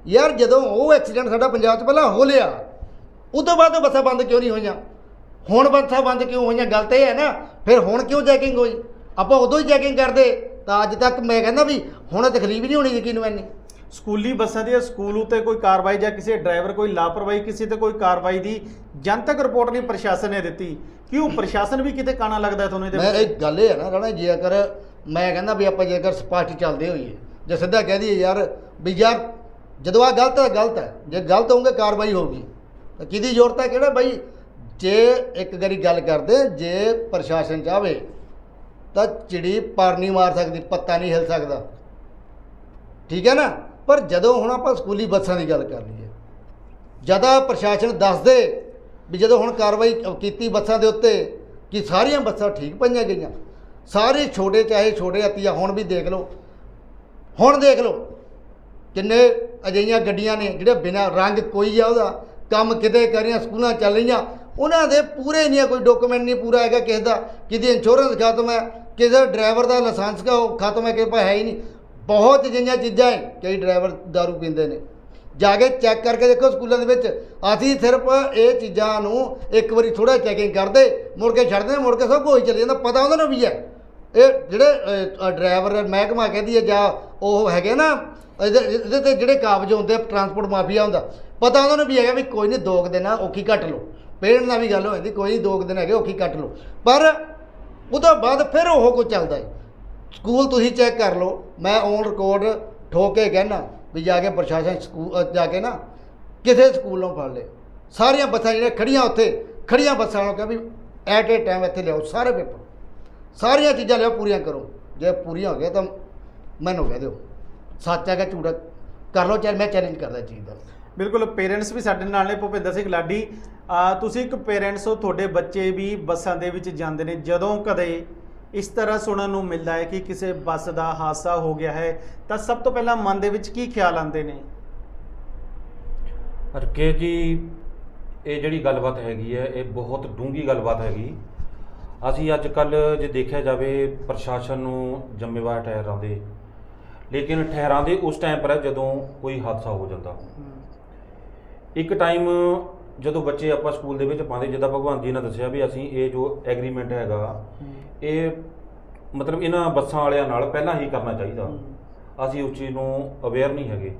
ਯਾਰ ਜਦੋਂ ਉਹ ਐਕਸੀਡੈਂਟ ਸਾਡਾ ਪੰਜਾਬ 'ਚ ਪਹਿਲਾਂ ਹੋ ਲਿਆ, ਉਹ ਤੋਂ ਬਾਅਦ ਉਹ ਬੱਸਾਂ ਬੰਦ ਕਿਉਂ ਨਹੀਂ ਹੋਈਆਂ? ਹੁਣ ਬੱਸਾਂ ਬੰਦ ਕਿਉਂ ਹੋਈਆਂ? ਗੱਲ ਤਾਂ ਇਹ ਹੈ ਨਾ, ਫਿਰ ਹੁਣ ਕਿਉਂ ਚੈਕਿੰਗ ਹੋਈ? ਆਪਾਂ ਉਦੋਂ ਹੀ ਚੈਕਿੰਗ ਕਰਦੇ, ਤਾਂ ਅੱਜ ਤੱਕ ਮੈਂ ਕਹਿੰਦਾ ਵੀ ਹੁਣ ਤਕਲੀਫ ਨਹੀਂ ਹੋਣੀ ਯਕੀਨ ਮੈਨੀ। ਸਕੂਲੀ ਬੱਸਾਂ ਦੀ ਸਕੂਲ ਉਤੇ ਕੋਈ ਕਾਰਵਾਈ ਜਾਂ ਕਿਸੇ ਡਰਾਈਵਰ ਕੋਈ ਲਾਪਰਵਾਹੀ ਕਿਸੇ ਤੇ ਕੋਈ ਕਾਰਵਾਈ ਦੀ ਜਨਤਕ ਰਿਪੋਰਟ ਨਹੀਂ ਪ੍ਰਸ਼ਾਸਨ ਨੇ ਦਿੱਤੀ। ਕਿਉਂ? ਪ੍ਰਸ਼ਾਸਨ ਵੀ ਕਿਤੇ ਕਾਣਾ ਲੱਗਦਾ ਤੁਹਾਨੂੰ ਇਹਦੇ ਮੈਂ ਇੱਕ ਗੱਲ ਇਹ ਹੈ ਨਾ ਰਾਣਾ ਜੇਕਰ ਮੈਂ ਕਹਿੰਦਾ ਵੀ ਆਪਾਂ ਜੇਕਰ ਸਪਸ਼ਟ ਚੱਲਦੇ ਹੋਈਏ ਜੇ ਸਿੱਧਾ ਕਹਿ ਦਈਏ ਯਾਰ ਵੀ ਯਾਰ ਜਦੋਂ ਆ ਗਲਤ ਹੈ ਗਲਤ ਹੈ। ਜੇ ਗਲਤ ਹੋਊਗੇ ਕਾਰਵਾਈ ਹੋਊਗੀ। ਤਾਂ ਕਿਹਦੀ ਜ਼ਰੂਰਤ ਹੈ? ਕਿਹੜਾ ਬਾਈ ਜੇ ਇੱਕ ਵਾਰੀ ਗੱਲ ਕਰਦੇ ਜੇ ਪ੍ਰਸ਼ਾਸਨ ਚਾਹਵੇ ਤਾਂ ਚਿੜੀ ਪਰ ਨਹੀਂ ਮਾਰ ਸਕਦੀ ਪੱਤਾ ਨਹੀਂ ਹਿਲ ਸਕਦਾ। ਠੀਕ ਹੈ ਨਾ? ਪਰ ਜਦੋਂ ਹੁਣ ਆਪਾਂ ਸਕੂਲੀ ਬੱਸਾਂ ਦੀ ਗੱਲ ਕਰ ਲਈਏ, ਜ਼ਿਆਦਾ ਪ੍ਰਸ਼ਾਸਨ ਦੱਸਦੇ ਵੀ ਜਦੋਂ ਹੁਣ ਕਾਰਵਾਈ ਕੀਤੀ ਬੱਸਾਂ ਦੇ ਉੱਤੇ ਕਿ ਸਾਰੀਆਂ ਬੱਸਾਂ ਠੀਕ ਪਈਆਂ ਗਈਆਂ, ਸਾਰੇ ਛੋਟੇ ਚਾਹੇ ਛੋਟੇ ਹੱਤੀਆ ਹੁਣ ਵੀ ਦੇਖ ਲਓ, ਹੁਣ ਦੇਖ ਲਓ ਕਿੰਨੇ ਅਜਿਹੀਆਂ ਗੱਡੀਆਂ ਨੇ ਜਿਹੜੇ ਬਿਨਾਂ ਰੰਗ ਕੋਈ ਆ ਉਹਦਾ, ਕੰਮ ਕਿਤੇ ਕਰ ਰਹੀਆਂ ਸਕੂਲਾਂ ਚੱਲ ਰਹੀਆਂ, ਉਹਨਾਂ ਦੇ ਪੂਰੇ ਨਹੀਂ ਕੋਈ ਡਾਕੂਮੈਂਟ ਨਹੀਂ ਪੂਰਾ ਹੈਗਾ ਕਿਸੇ ਦਾ, ਕਿਹਦੀ ਇੰਸ਼ੋਰੈਂਸ ਖਤਮ ਹੈ, ਕਿਸੇ ਡਰਾਈਵਰ ਦਾ ਲਾਇਸੈਂਸ ਉਹ ਖਤਮ ਹੈ, ਕਿਸੇ ਪਾ ਹੈ ਹੀ ਨਹੀਂ। ਬਹੁਤ ਜਿਹੀਆਂ ਚੀਜ਼ਾਂ ਹੈ, ਕਈ ਡਰਾਈਵਰ दारू ਪੀਂਦੇ ਨੇ। ਜਾ ਕੇ ਚੈੱਕ ਕਰਕੇ ਦੇਖੋ ਸਕੂਲਾਂ ਦੇ ਵਿੱਚ, ਅਸੀਂ ਸਿਰਫ ਇਹ ਚੀਜ਼ਾਂ ਨੂੰ ਇੱਕ ਵਾਰੀ ਥੋੜਾ ਚੈਕਿੰਗ ਕਰਦੇ, ਮੁੜ ਕੇ ਛੱਡਦੇ, ਮੁੜ ਕੇ ਸਭ ਕੁਝ ਚਲੇ ਜਾਂਦਾ, ਪਤਾ ਉਹਨਾਂ ਨੂੰ ਵੀ ਹੈ। ਇਹ ਜਿਹੜੇ ਡਰਾਈਵਰ ਮਹਿਕਮਾ ਕਹਿੰਦੀ ਹੈ, ਜਾਂ ਉਹ ਹੈਗੇ ਨਾ, ਇਹਦੇ ਇਹਦੇ ਤੇ ਜਿਹੜੇ ਕਾਬਜ ਹੁੰਦੇ ਟਰਾਂਸਪੋਰਟ ਮਾਫੀਆ ਹੁੰਦਾ, ਪਤਾ ਉਹਨਾਂ ਨੂੰ ਵੀ ਹੈਗਾ ਵੀ ਕੋਈ ਨਹੀਂ, ਦੋ ਕੁ ਦਿਨ ਔਖੀ ਕੱਟ ਲਓ। ਪੇਰੈਂਟ ਨਾਲ ਵੀ ਗੱਲ ਹੋ ਜਾਂਦੀ, ਕੋਈ ਨਹੀਂ ਦੋ ਕੁ ਦਿਨ ਹੈਗੇ ਔਖੀ ਕੱਟ ਲਓ। ਪਰ ਉਹਦੇ ਬਾਅਦ ਫਿਰ ਉਹ ਕੁਝ ਚੱਲਦਾ ਹੈ। ਸਕੂਲ ਤੁਸੀਂ ਚੈੱਕ ਕਰ ਲਓ, ਮੈਂ ਔਨ ਰਿਕਾਰਡ ਠੋਕ ਕੇ ਕਹਿਣਾ ਵੀ ਜਾ ਕੇ ਪ੍ਰਸ਼ਾਸਨ ਸਕੂਲ ਜਾ ਕੇ ਨਾ ਕਿਸੇ ਸਕੂਲ ਨੂੰ ਫੜ ਲੈ। ਸਾਰੀਆਂ ਬੱਸਾਂ ਜਿਹੜੀਆਂ ਖੜੀਆਂ ਉੱਥੇ, ਖੜੀਆਂ ਬੱਸਾਂ ਨੂੰ ਕਹਾਂ ਵੀ ਐਟ ਏ ਟਾਈਮ ਇੱਥੇ ਲਿਆਓ ਸਾਰੇ ਪੇਪਰ ਸਾਰੀਆਂ ਚੀਜ਼ਾਂ ਲਿਆਓ, ਪੂਰੀਆਂ ਕਰੋ। ਜੇ ਪੂਰੀਆਂ ਹੋ ਗਈਆਂ ਤਾਂ ਮੈਨੂੰ ਕਹਿ ਦਿਓ। ਸੱਚ ਹੈ ਕਿ ਝੂਠ ਕਰ ਲਓ ਚਾਹੇ ਮੈਂ ਚੈਲੰਜ ਕਰਦਾ ਚੀਜ਼ ਦਾ। ਬਿਲਕੁਲ ਪੇਰੈਂਟਸ ਵੀ ਸਾਡੇ ਨਾਲ ਨੇ, ਭੁਪਿੰਦਰ ਸਿੰਘ ਲਾਡੀ। ਤੁਸੀਂ ਇੱਕ ਪੇਰੈਂਟਸ ਹੋ, ਤੁਹਾਡੇ ਬੱਚੇ ਵੀ ਬੱਸਾਂ ਦੇ ਵਿੱਚ ਜਾਂਦੇ ਨੇ, ਜਦੋਂ ਕਦੇ ਇਸ ਤਰ੍ਹਾਂ ਸੁਣਨ ਨੂੰ ਮਿਲਦਾ ਹੈ ਕਿ ਕਿਸੇ ਬੱਸ ਦਾ ਹਾਦਸਾ ਹੋ ਗਿਆ ਹੈ ਤਾਂ ਸਭ ਤੋਂ ਪਹਿਲਾਂ ਮਨ ਦੇ ਵਿੱਚ ਕੀ ਖਿਆਲ ਆਉਂਦੇ ਨੇ? ਰਕੇਸ਼ ਜੀ ਇਹ ਜਿਹੜੀ ਗੱਲਬਾਤ ਹੈਗੀ ਹੈ ਇਹ ਬਹੁਤ ਡੂੰਘੀ ਗੱਲਬਾਤ ਹੈਗੀ। ਅਸੀਂ ਅੱਜ ਕੱਲ ਜੇ ਦੇਖਿਆ ਜਾਵੇ ਪ੍ਰਸ਼ਾਸਨ ਨੂੰ ਜ਼ਿੰਮੇਵਾਰ ਠਹਿਰਾਉਂਦੇ ਲੇਕਿਨ ਠਹਿਰਾਉਂਦੇ ਉਸ ਟਾਈਮ ਪਰ ਜਦੋਂ ਕੋਈ ਹਾਦਸਾ ਹੋ ਜਾਂਦਾ ਇੱਕ ਟਾਈਮ ਜਦੋਂ ਬੱਚੇ ਆਪਾਂ ਸਕੂਲ ਦੇ ਵਿੱਚ ਪਾਉਂਦੇ ਜਿੱਦਾਂ ਭਗਵਾਨ ਜੀ ਨੇ ਦੱਸਿਆ ਵੀ ਅਸੀਂ ਇਹ ਜੋ ਐਗਰੀਮੈਂਟ ਹੈਗਾ ਇਹ ਮਤਲਬ ਇਹਨਾਂ ਬੱਸਾਂ ਵਾਲਿਆਂ ਨਾਲ ਪਹਿਲਾਂ ਹੀ ਕਰਨਾ ਚਾਹੀਦਾ। ਅਸੀਂ ਉਸ ਚੀਜ਼ ਨੂੰ ਅਵੇਅਰ ਨਹੀਂ ਹੈਗੇ।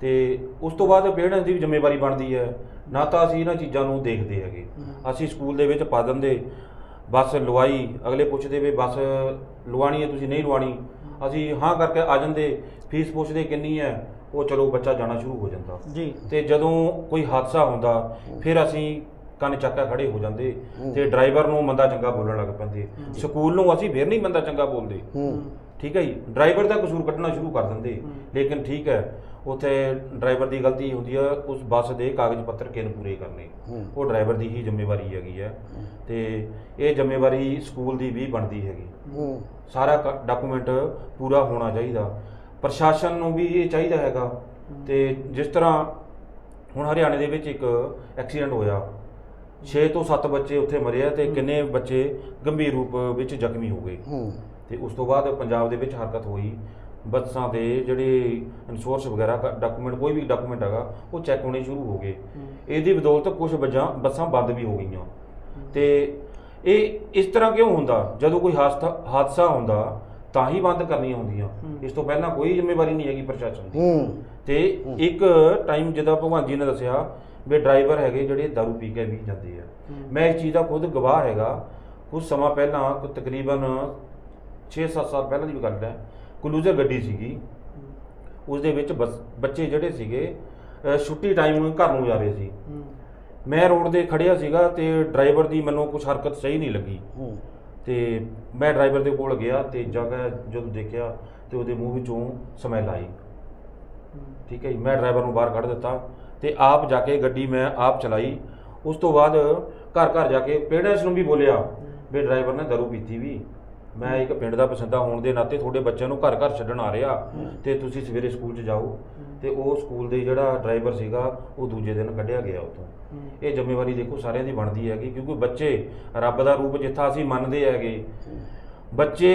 ਤੇ ਉਸ ਤੋਂ ਬਾਅਦ ਪੇਰੈਂਟਸ ਦੀ ਵੀ ਜ਼ਿੰਮੇਵਾਰੀ ਬਣਦੀ ਹੈ। ਨਾ ਤਾਂ ਅਸੀਂ ਇਹਨਾਂ ਚੀਜ਼ਾਂ ਨੂੰ ਦੇਖਦੇ ਹੈਗੇ। ਅਸੀਂ ਸਕੂਲ ਦੇ ਵਿੱਚ ਪਾ ਦਿੰਦੇ। ਬੱਸ ਲਵਾਈ ਅਗਲੇ ਪੁੱਛਦੇ ਵੀ ਬੱਸ ਲਵਾਣੀ ਹੈ ਤੁਸੀਂ ਨਹੀਂ ਲਵਾਣੀ ਅਸੀਂ ਹਾਂ ਕਰਕੇ ਆ ਜਾਂਦੇ। ਫੀਸ ਪੁੱਛਦੇ ਕਿੰਨੀ ਹੈ ਉਹ ਚਲੋ ਬੱਚਾ ਜਾਣਾ ਸ਼ੁਰੂ ਹੋ ਜਾਂਦਾ। ਜੀ। ਤੇ ਜਦੋਂ ਕੋਈ ਹਾਦਸਾ ਹੁੰਦਾ ਫਿਰ ਅਸੀਂ ਕੰਨ ਚੱਕਾ ਖੜੇ ਹੋ ਜਾਂਦੇ। ਤੇ ਡਰਾਈਵਰ ਨੂੰ ਮੰਦਾ ਚੰਗਾ ਬੋਲਣ ਲੱਗ ਪੈਂਦੇ। ਸਕੂਲ ਨੂੰ ਅਸੀਂ ਫਿਰ ਨਹੀਂ ਮੰਦਾ ਚੰਗਾ ਬੋਲਦੇ। ਠੀਕ ਹੈ ਜੀ? ਡਰਾਈਵਰ ਦਾ ਕਸੂਰ ਕੱਢਣਾ ਸ਼ੁਰੂ ਕਰ ਦਿੰਦੇ। ਲੇਕਿਨ ਠੀਕ ਹੈ ਉੱਥੇ ਡਰਾਈਵਰ ਦੀ ਗਲਤੀ ਹੁੰਦੀ ਹੈ ਉਸ ਬੱਸ ਦੇ ਕਾਗਜ਼ ਪੱਤਰ ਕਿਨ ਪੂਰੇ ਕਰਨੇ। ਉਹ ਡਰਾਈਵਰ ਦੀ ਹੀ ਜ਼ਿੰਮੇਵਾਰੀ ਹੈਗੀ ਹੈ। ਤੇ ਇਹ ਜ਼ਿੰਮੇਵਾਰੀ ਸਕੂਲ ਦੀ ਵੀ ਬਣਦੀ ਹੈਗੀ। ਸਾਰਾ ਡਾਕੂਮੈਂਟ ਪੂਰਾ ਹੋਣਾ ਚਾਹੀਦਾ। ਪ੍ਰਸ਼ਾਸਨ ਨੂੰ ਵੀ ਇਹ ਚਾਹੀਦਾ ਹੈਗਾ। ਤੇ ਜਿਸ ਤਰ੍ਹਾਂ ਹੁਣ ਹਰਿਆਣੇ ਦੇ ਵਿੱਚ ਇੱਕ ਐਕਸੀਡੈਂਟ ਹੋਇਆ। 6 ਤੋਂ 7 ਬੱਚੇ ਉੱਥੇ ਮਰੇ ਆ ਤੇ ਕਿੰਨੇ ਬੱਚੇ ਗੰਭੀਰ ਰੂਪ ਵਿੱਚ ਜ਼ਖਮੀ ਹੋ ਗਏ। ਹੂੰ। ਤੇ ਉਸ ਤੋਂ ਬਾਅਦ ਪੰਜਾਬ ਦੇ ਵਿੱਚ ਹਰਕਤ ਹੋਈ। ਬੱਸਾਂ ਦੇ ਜਿਹੜੇ ਇੰਸ਼ੋਰੈਂਸ ਵਗੈਰਾ ਡਾਕੂਮੈਂਟ ਕੋਈ ਵੀ ਡਾਕੂਮੈਂਟ ਹੈਗਾ ਉਹ ਚੈੱਕ ਹੋਣੇ ਸ਼ੁਰੂ ਹੋ ਗਏ। ਇਹਦੀ ਬਦੌਲਤ ਕੁਝ ਬੱਸਾਂ ਬੱਸਾਂ ਬੰਦ ਵੀ ਹੋ ਗਈਆਂ। ਤੇ ਇਹ ਇਸ ਤਰ੍ਹਾਂ ਕਿਉਂ ਹੁੰਦਾ? ਜਦੋਂ ਕੋਈ ਹਾਦਸਾ ਹਾਦਸਾ ਹੁੰਦਾ ਤਾਂ ਹੀ ਬੰਦ ਕਰਨੀਆਂ ਹੁੰਦੀਆਂ। ਇਸ ਤੋਂ ਪਹਿਲਾਂ ਕੋਈ ਜ਼ਿੰਮੇਵਾਰੀ ਨਹੀਂ ਹੈਗੀ ਪ੍ਰਸ਼ਾਸਨ ਦੀ। ਤੇ ਇੱਕ ਟਾਈਮ ਜਦੋਂ ਭਗਵਾਨ ਜੀ ਨੇ ਦੱਸਿਆ ਵੀ ਡਰਾਈਵਰ ਹੈਗੇ ਜਿਹੜੇ ਦਾਰੂ ਪੀ ਕੇ ਵੀ ਜਾਂਦੇ ਆ। ਮੈਂ ਇਸ ਚੀਜ਼ ਦਾ ਖੁਦ ਗਵਾਹ ਹੈਗਾ। ਕੁਝ ਸਮਾਂ ਪਹਿਲਾਂ ਕੁ ਤਕਰੀਬਨ 6-7 ਸਾਲ ਪਹਿਲਾਂ ਦੀ ਗੱਲ ਹੈ ਕਲੂਜ਼ਰ ਗੱਡੀ ਸੀਗੀ। ਉਸ ਦੇ ਵਿੱਚ ਬੱਚੇ ਜਿਹੜੇ ਸੀਗੇ ਛੁੱਟੀ ਟਾਈਮ ਘਰ ਨੂੰ ਜਾ ਰਹੇ ਸੀ। ਮੈਂ ਰੋਡ ਤੇ ਖੜਿਆ ਸੀਗਾ ਤੇ ਡਰਾਈਵਰ ਦੀ ਮੈਨੂੰ ਕੁਝ ਹਰਕਤ ਸਹੀ ਨਹੀਂ ਲੱਗੀ। ਤੇ ਮੈਂ ਡਰਾਈਵਰ ਦੇ ਕੋਲ ਗਿਆ ਤੇ ਜਾ ਕੇ ਜਦੋਂ ਦੇਖਿਆ ਤੇ ਉਹਦੇ ਮੂੰਹ ਵਿੱਚੋਂ ਸਮੈਲ ਆਈ। ਠੀਕ ਹੈ ਜੀ ਮੈਂ ਡਰਾਈਵਰ ਨੂੰ ਬਾਹਰ ਕੱਢ ਦਿੱਤਾ। ਤੇ ਆਪ ਜਾ ਕੇ ਗੱਡੀ ਮੈਂ ਆਪ ਚਲਾਈ। ਉਸ ਤੋਂ ਬਾਅਦ ਘਰ ਘਰ ਜਾ ਕੇ ਪੇਰੈਂਟਸ ਨੂੰ ਵੀ ਬੋਲਿਆ ਵੀ ਡਰਾਈਵਰ ਨੇ ਦਾਰੂ ਪੀਤੀ ਵੀ। ਮੈਂ ਇੱਕ ਪਿੰਡ ਦਾ ਪਸੰਦਾ ਹੋਣ ਦੇ ਨਾਤੇ ਤੁਹਾਡੇ ਬੱਚਿਆਂ ਨੂੰ ਘਰ ਘਰ ਛੱਡਣ ਆ ਰਿਹਾ ਤੇ ਤੁਸੀਂ ਸਵੇਰੇ ਸਕੂਲ 'ਚ ਜਾਓ। ਤੇ ਉਹ ਸਕੂਲ ਦੇ ਜਿਹੜਾ ਡਰਾਈਵਰ ਸੀਗਾ, ਉਹ ਦੂਜੇ ਦਿਨ ਕੱਢਿਆ ਗਿਆ ਉਤੋਂ ਇਹ ਜ਼ਿੰਮੇਵਾਰੀ ਦੇਖੋ ਸਾਰਿਆਂ ਦੀ ਬਣਦੀ ਹੈਗੀ ਕਿਉਂਕਿ ਬੱਚੇ ਰੱਬ ਦਾ ਰੂਪ ਜਿੱਥਾ ਅਸੀਂ ਮੰਨਦੇ ਹੈਗੇ। ਬੱਚੇ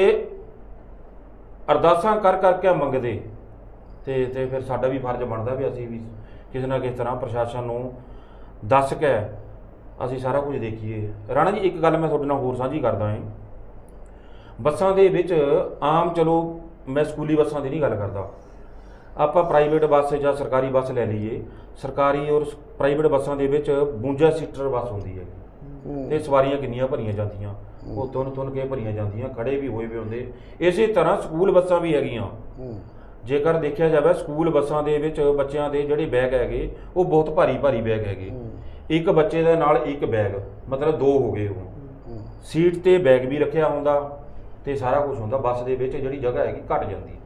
ਅਰਦਾਸਾਂ ਕਰ ਕਰਕੇ ਮੰਗਦੇ। ਤੇ ਤੇ ਫਿਰ ਸਾਡਾ ਵੀ ਫਰਜ਼ ਬਣਦਾ ਵੀ ਅਸੀਂ ਵੀ ਕਿਸੇ ਨਾ ਕਿਸੇ ਤਰ੍ਹਾਂ ਪ੍ਰਸ਼ਾਸਨ ਨੂੰ ਦੱਸ ਕੇ ਅਸੀਂ ਸਾਰਾ ਕੁਝ ਦੇਖੀਏ। ਰਾਣਾ ਜੀ ਇੱਕ ਗੱਲ ਮੈਂ ਤੁਹਾਡੇ ਨਾਲ ਹੋਰ ਸਾਂਝੀ ਕਰਦਾ ਹਾਂ। ਬੱਸਾਂ ਦੇ ਵਿੱਚ ਆਮ ਚਲੋ ਮੈਂ ਸਕੂਲੀ ਬੱਸਾਂ ਦੀ ਨਹੀਂ ਗੱਲ ਕਰਦਾ। ਆਪਾਂ ਪ੍ਰਾਈਵੇਟ ਬੱਸ ਜਾਂ ਸਰਕਾਰੀ ਬੱਸ ਲੈ ਲਈਏ। ਸਰਕਾਰੀ ਔਰ ਪ੍ਰਾਈਵੇਟ ਬੱਸਾਂ ਦੇ ਵਿੱਚ 52 ਸੀਟਰ ਬੱਸ ਹੁੰਦੀ ਹੈ। ਤੇ ਸਵਾਰੀਆਂ ਕਿੰਨੀਆਂ ਭਰੀਆਂ ਜਾਂਦੀਆਂ। ਉਹ ਤੁੰਨ ਤੁੰਨ ਕੇ ਭਰੀਆਂ ਜਾਂਦੀਆਂ ਖੜੇ ਵੀ ਹੋਏ ਵੀ ਹੁੰਦੇ। ਇਸੇ ਤਰ੍ਹਾਂ ਸਕੂਲ ਬੱਸਾਂ ਵੀ ਹੈਗੀਆਂ। ਜੇਕਰ ਦੇਖਿਆ ਜਾਵੇ ਸਕੂਲ ਬੱਸਾਂ ਦੇ ਵਿੱਚ ਬੱਚਿਆਂ ਦੇ ਜਿਹੜੇ ਬੈਗ ਹੈਗੇ ਉਹ ਬਹੁਤ ਭਾਰੀ ਭਾਰੀ ਬੈਗ ਹੈਗੇ। ਇੱਕ ਬੱਚੇ ਦੇ ਨਾਲ ਇੱਕ ਬੈਗ ਮਤਲਬ ਦੋ ਹੋ ਗਏ ਉਹ। ਸੀਟ ਤੇ ਬੈਗ ਵੀ ਰੱਖਿਆ ਹੁੰਦਾ ਤੇ ਸਾਰਾ ਕੁਝ ਹੁੰਦਾ ਬੱਸ ਦੇ ਵਿੱਚ ਜਿਹੜੀ ਜਗ੍ਹਾ ਹੈਗੀ ਘਟ ਜਾਂਦੀ।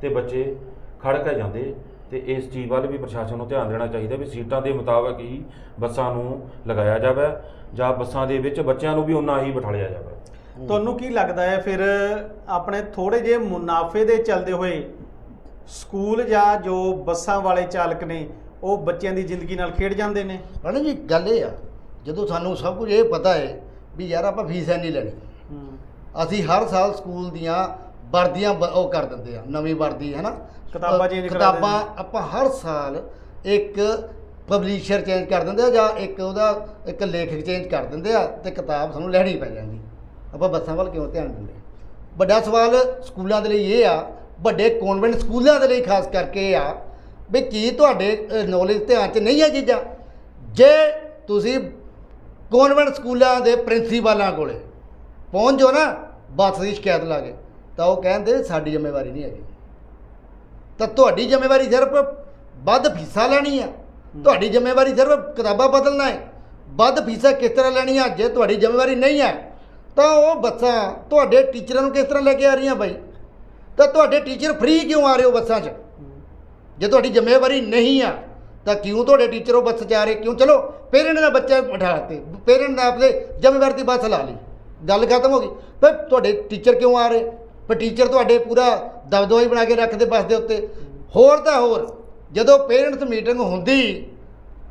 ਤੇ ਬੱਚੇ ਖੜ ਕੇ ਜਾਂਦੇ ਤੇ ਇਸ ਚੀਜ਼ ਵੱਲ ਵੀ ਪ੍ਰਸ਼ਾਸਨ ਨੂੰ ਧਿਆਨ ਦੇਣਾ ਚਾਹੀਦਾ ਵੀ ਸੀਟਾਂ ਦੇ ਮੁਤਾਬਕ ਹੀ ਬੱਸਾਂ ਨੂੰ ਲਗਾਇਆ ਜਾਵੇ ਜਾਂ ਬੱਸਾਂ ਦੇ ਵਿੱਚ ਬੱਚਿਆਂ ਨੂੰ ਵੀ ਉਨਾ ਹੀ ਬਿਠਾਲਿਆ ਜਾਵੇ। ਤੁਹਾਨੂੰ ਕੀ ਲੱਗਦਾ ਹੈ? ਫਿਰ ਆਪਣੇ ਥੋੜੇ ਜਿਹੇ ਮੁਨਾਫੇ ਦੇ ਚੱਲਦੇ ਹੋਏ ਸਕੂਲ ਜਾਂ ਜੋ ਬੱਸਾਂ ਵਾਲੇ ਚਾਲਕ ਨੇ ਉਹ ਬੱਚਿਆਂ ਦੀ ਜ਼ਿੰਦਗੀ ਨਾਲ ਖੇਡ ਜਾਂਦੇ ਨੇ? ਰਾਣਾ ਜੀ ਗੱਲ ਇਹ ਆ ਜਦੋਂ ਸਾਨੂੰ ਸਭ ਕੁਝ ਇਹ ਪਤਾ ਹੈ ਵੀ ਯਾਰ ਆਪਾਂ ਫੀਸ ਐ ਨਹੀਂ ਲੈਣੀ ਅਸੀਂ ਹਰ ਸਾਲ ਸਕੂਲ ਦੀਆਂ ਵਰਦੀਆਂ ਬ- ਉਹ ਕਰ ਦਿੰਦੇ ਆ ਨਵੀਂ ਵਰਦੀ ਹੈ ਨਾ ਕਿਤਾਬਾਂ change ਕਰਾ ਕਿਤਾਬਾਂ ਦਿੰਦੇ। ਆਪਾਂ ਹਰ ਸਾਲ ਇੱਕ ਪਬਲਿਸ਼ਰ ਚੇਂਜ ਕਰ ਦਿੰਦੇ ਆ ਜਾਂ ਇੱਕ ਉਹਦਾ ਇੱਕ ਲੇਖਕ ਚੇਂਜ ਕਰ ਦਿੰਦੇ ਆ ਤੇ ਕਿਤਾਬ ਸਾਨੂੰ ਲੈਣੀ ਪੈ ਜਾਂਦੀ। ਆਪਾਂ ਬੱਸਾਂ ਵੱਲ ਕਿਉਂ ਧਿਆਨ ਦਿੰਦੇ? ਵੱਡਾ ਸਵਾਲ ਸਕੂਲਾਂ ਦੇ ਲਈ ਇਹ ਆ ਵੱਡੇ ਕਨਵੈਂਟ ਸਕੂਲਾਂ ਦੇ ਲਈ ਖਾਸ ਕਰਕੇ ਆ ਵੀ ਕੀ ਤੁਹਾਡੇ ਨੌਲੇਜ ਧਿਆਨ 'ਚ ਨਹੀਂ ਹੈ ਚੀਜ਼ਾਂ? ਜੇ ਤੁਸੀਂ ਕਨਵੈਂਟ ਸਕੂਲਾਂ ਦੇ ਪ੍ਰਿੰਸੀਪਲਾਂ ਕੋਲੇ ਪਹੁੰਚ ਜਾਓ ਨਾ ਬੱਸ ਦੀ ਸ਼ਿਕਾਇਤ ਲਾ ਕੇ ਤਾਂ ਉਹ ਕਹਿੰਦੇ ਸਾਡੀ ਜ਼ਿੰਮੇਵਾਰੀ ਨਹੀਂ ਹੈਗੀ। ਤਾਂ ਤੁਹਾਡੀ ਜ਼ਿੰਮੇਵਾਰੀ ਸਿਰਫ ਵੱਧ ਫੀਸਾਂ ਲੈਣੀ ਆ। ਤੁਹਾਡੀ ਜ਼ਿੰਮੇਵਾਰੀ ਸਿਰਫ ਕਿਤਾਬਾਂ ਬਦਲਣਾ ਹੈ ਵੱਧ ਫੀਸਾਂ ਕਿਸ ਤਰ੍ਹਾਂ ਲੈਣੀਆਂ? ਜੇ ਤੁਹਾਡੀ ਜ਼ਿੰਮੇਵਾਰੀ ਨਹੀਂ ਹੈ ਤਾਂ ਉਹ ਬੱਸਾਂ ਤੁਹਾਡੇ ਟੀਚਰਾਂ ਨੂੰ ਕਿਸ ਤਰ੍ਹਾਂ ਲੈ ਕੇ ਆ ਰਹੀਆਂ ਬਾਈ? ਤਾਂ ਤੁਹਾਡੇ ਟੀਚਰ ਫ੍ਰੀ ਕਿਉਂ ਆ ਰਹੇ ਹੋ ਬੱਸਾਂ 'ਚ? ਜੇ ਤੁਹਾਡੀ ਜ਼ਿੰਮੇਵਾਰੀ ਨਹੀਂ ਆ, ਤਾਂ ਕਿਉਂ ਤੁਹਾਡੇ ਟੀਚਰ ਉਹ ਬੱਸ 'ਚ ਆ ਰਹੇ? ਕਿਉਂ? ਚਲੋ ਪੇਰੈਂਟ ਨੇ ਬੱਚਾ ਬਿਠਾ ਦਿੱਤੇ। ਪੇਰੈਂਟ ਨੇ ਆਪਦੇ ਜ਼ਿੰਮੇਵਾਰੀ ਦੀ ਬੱਸ ਲਾ ਲਈ। ਗੱਲ ਖਤਮ ਹੋ ਗਈ। ਪਰ ਤੁਹਾਡੇ ਟੀਚਰ ਕਿਉਂ ਆ ਰਹੇ? ਪਰ ਟੀਚਰ ਤੁਹਾਡੇ ਪੂਰਾ ਦਬਦਬਾ ਹੀ ਬਣਾ ਕੇ ਰੱਖਦੇ ਬੱਸ ਦੇ ਉੱਤੇ। ਹੋਰ ਤਾਂ ਹੋਰ, ਜਦੋਂ ਪੇਰੈਂਟਸ ਮੀਟਿੰਗ ਹੁੰਦੀ,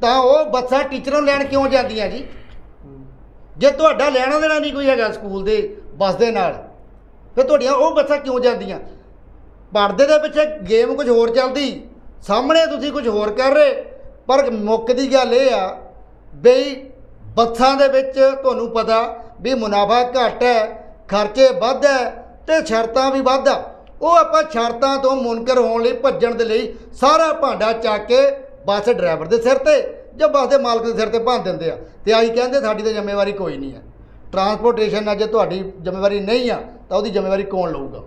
ਤਾਂ ਉਹ ਬੱਸਾਂ ਟੀਚਰਾਂ ਨੂੰ ਲੈਣ ਕਿਉਂ ਜਾਂਦੀਆਂ ਜੀ? ਜੇ ਤੁਹਾਡਾ ਲੈਣਾ ਦੇਣਾ ਨਹੀਂ ਕੋਈ ਹੈਗਾ ਸਕੂਲ ਦੇ, ਬੱਸ ਦੇ ਨਾਲ, ਫਿਰ ਤੁਹਾਡੀਆਂ ਉਹ ਬੱਸਾਂ ਕਿਉਂ ਜਾਂਦੀਆਂ? ਪਰਦੇ ਦੇ ਪਿੱਛੇ ਗੇਮ ਕੁਝ ਹੋਰ ਚੱਲਦੀ। ਸਾਹਮਣੇ ਤੁਸੀਂ ਕੁਝ ਹੋਰ ਕਰ ਰਹੇ, ਪਰ ਮੁੱਖ ਦੀ ਗੱਲ ਇਹ ਆ ਬਈ ਬੱਸਾਂ ਦੇ ਵਿੱਚ ਤੁਹਾਨੂੰ ਪਤਾ ਵੀ ਮੁਨਾਫਾ ਘੱਟ ਹੈ, ਖਰਚੇ ਵੱਧ ਹੈ ਤੇ ਸ਼ਰਤਾਂ ਵੀ ਵੱਧ ਆ। ਉਹ ਆਪਾਂ ਸ਼ਰਤਾਂ ਤੋਂ ਮੁਨਕਰ ਹੋਣ ਲਈ ਭੱਜਣ ਦੇ ਲਈ ਸਾਰਾ ਭਾਂਡਾ ਚੱਕ ਕੇ ਬੱਸ ਡਰਾਈਵਰ ਦੇ ਸਿਰ ਤੇ ਜਾਂ ਬੱਸ ਦੇ ਮਾਲਕ ਦੇ ਸਿਰ ਤੇ ਭਾਂ ਦਿੰਦੇ ਆ। ਤੇ ਅਸੀਂ ਕਹਿੰਦੇ, ਸਾਡੀ ਤਾਂ ਜ਼ਿੰਮੇਵਾਰੀ ਕੋਈ ਨਹੀਂ ਹੈ। ਟਰਾਂਸਪੋਰਟੇਸ਼ਨ ਨਾਲ ਜੇ ਤੁਹਾਡੀ ਜ਼ਿੰਮੇਵਾਰੀ ਨਹੀਂ ਆ, ਤਾਂ ਉਹਦੀ ਜ਼ਿੰਮੇਵਾਰੀ ਕੌਣ ਲਊਗਾ?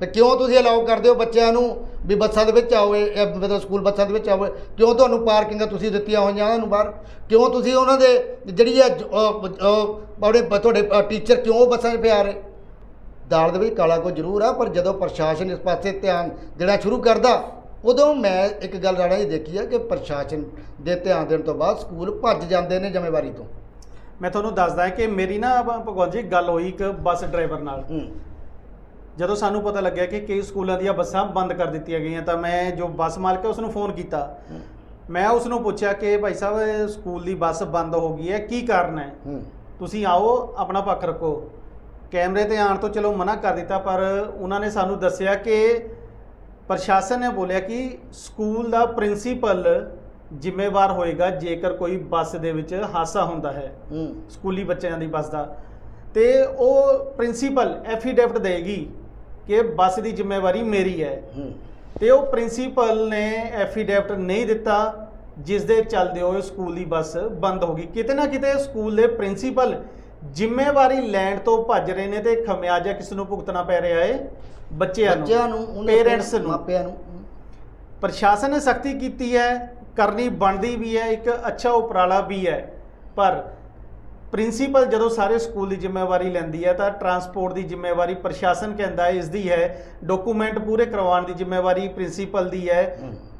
ਤੇ ਕਿਉਂ ਤੁਸੀਂ ਅਲਾਉ ਕਰਦੇ ਹੋ ਬੱਚਿਆਂ ਨੂੰ ਵੀ ਬੱਸਾਂ ਦੇ ਵਿੱਚ ਇਹ ਮਤਲਬ ਸਕੂਲ ਬੱਸਾਂ ਦੇ ਵਿੱਚ ਆਓਗੇ ਕਿਉਂ ਤੁਹਾਨੂੰ ਪਾਰਕਿੰਗਾਂ ਤੁਸੀਂ ਦਿੱਤੀਆਂ ਹੋਈਆਂ ਉਹਨਾਂ ਨੂੰ ਬਾਹਰ? ਕਿਉਂ ਤੁਸੀਂ ਉਹਨਾਂ ਦੇ ਜਿਹੜੀ ਉਹ ਆਪਣੇ ਤੁਹਾਡੇ ਟੀਚਰ ਕਿਉਂ ਬੱਸਾਂ 'ਚ ਪਿਆ ਰਹੇ? ਦਾਲ ਦੇ ਵਿੱਚ ਕਾਲਾ ਕੋ ਜ਼ਰੂਰ ਆ ਪਰ ਜਦੋਂ ਪ੍ਰਸ਼ਾਸਨ ਇਸ ਪਾਸੇ ਧਿਆਨ ਦੇਣਾ ਸ਼ੁਰੂ ਕਰਦਾ ਉਦੋਂ ਮੈਂ ਇੱਕ ਗੱਲ ਰਾਣਾ ਜੀ ਦੇਖੀ ਆ ਕਿ ਪ੍ਰਸ਼ਾਸਨ ਦੇ ਧਿਆਨ ਦੇਣ ਤੋਂ ਬਾਅਦ ਸਕੂਲ ਭੱਜ ਜਾਂਦੇ ਨੇ ਜ਼ਿੰਮੇਵਾਰੀ ਤੋਂ। ਮੈਂ ਤੁਹਾਨੂੰ ਦੱਸਦਾ ਕਿ ਮੇਰੀ ਨਾ ਭ- ਭਗਵੰਤ ਜੀ ਗੱਲ ਹੋਈ ਇੱਕ ਬੱਸ ਡਰਾਈਵਰ ਨਾਲ। ਜਦੋਂ ਸਾਨੂੰ ਪਤਾ ਲੱਗਿਆ ਕਿ ਕਈ ਸਕੂਲਾਂ ਦੀਆਂ ਬੱਸਾਂ ਬੰਦ ਕਰ ਦਿੱਤੀਆਂ ਗਈਆਂ ਤਾਂ ਮੈਂ ਜੋ ਬੱਸ ਮਾਲਕ ਹੈ ਉਸ ਨੂੰ ਫੋਨ ਕੀਤਾ। ਮੈਂ ਉਸ ਨੂੰ ਪੁੱਛਿਆ ਕਿ ਭਾਈ ਸਾਹਿਬ ਸਕੂਲ ਦੀ ਬੱਸ ਬੰਦ ਹੋ ਗਈ ਹੈ ਕੀ ਕਾਰਨ ਹੈ। ਤੁਸੀਂ ਆਓ ਆਪਣਾ ਪੱਖ ਰੱਖੋ। ਕੈਮਰੇ ਤੇ ਆਉਣ ਤੋਂ ਚਲੋ ਮਨਾ ਕਰ ਦਿੱਤਾ ਪਰ ਉਹਨਾਂ ਨੇ ਸਾਨੂੰ ਦੱਸਿਆ ਕਿ ਪ੍ਰਸ਼ਾਸਨ ਨੇ ਬੋਲਿਆ ਕਿ ਸਕੂਲ ਦਾ ਪ੍ਰਿੰਸੀਪਲ ਜ਼ਿੰਮੇਵਾਰ ਹੋਏਗਾ ਜੇਕਰ ਕੋਈ ਬੱਸ ਦੇ ਵਿੱਚ ਹਾਦਸਾ ਹੁੰਦਾ ਹੈ। ਹੂੰ। ਸਕੂਲੀ ਬੱਚਿਆਂ ਦੀ ਬੱਸ ਦਾ। ਤੇ ਉਹ ਪ੍ਰਿੰਸੀਪਲ ਐਫੀਡੇਵਿਟ ਦੇਗੀ। ਕਿ ਬੱਸ ਦੀ ਜ਼ਿੰਮੇਵਾਰੀ ਮੇਰੀ ਹੈ। ਤੇ ਉਹ ਪ੍ਰਿੰਸੀਪਲ ਨੇ ਐਫੀਡੇਵਿਟ ਨਹੀਂ ਦਿੱਤਾ ਜਿਸ ਦੇ ਚੱਲਦੇ ਹੋਏ ਸਕੂਲ ਦੀ ਬੱਸ ਬੰਦ ਹੋ ਗਈ। ਕਿਤੇ ਨਾ ਕਿਤੇ ਸਕੂਲ ਦੇ ਪ੍ਰਿੰਸੀਪਲ ਜ਼ਿੰਮੇਵਾਰੀ ਲੈਣ ਤੋਂ ਭੱਜ ਰਹੇ ਨੇ ਤੇ ਖਮਿਆਜਾ ਕਿਸ ਨੂੰ ਭੁਗਤਣਾ ਪੈ ਰਿਹਾ ਹੈ ਬੱਚਿਆਂ ਨੂੰ ਬੱਚਿਆਂ ਨੂੰ ਪੇਰੈਂਟਸ ਨੂੰ। ਮਾਪਿਆਂ ਨੂੰ। ਪ੍ਰਸ਼ਾਸਨ ਨੇ ਸਖਤੀ ਕੀਤੀ ਹੈ ਕਰਨੀ ਬਣਦੀ ਵੀ ਹੈ ਇੱਕ ਅੱਛਾ ਉਪਰਾਲਾ ਵੀ ਹੈ। ਪਰ ਪ੍ਰਿੰਸੀਪਲ ਜਦੋਂ ਸਾਰੇ ਸਕੂਲ ਦੀ ਜ਼ਿੰਮੇਵਾਰੀ ਲੈਂਦੀ ਹੈ ਤਾਂ ਟਰਾਂਸਪੋਰਟ ਦੀ ਜ਼ਿੰਮੇਵਾਰੀ ਪ੍ਰਸ਼ਾਸਨ ਕਹਿੰਦਾ ਹੈ ਇਸ ਦੀ ਹੈ। ਡਾਕੂਮੈਂਟ ਪੂਰੇ ਕਰਵਾਉਣ ਦੀ ਜ਼ਿੰਮੇਵਾਰੀ ਪ੍ਰਿੰਸੀਪਲ ਦੀ ਹੈ।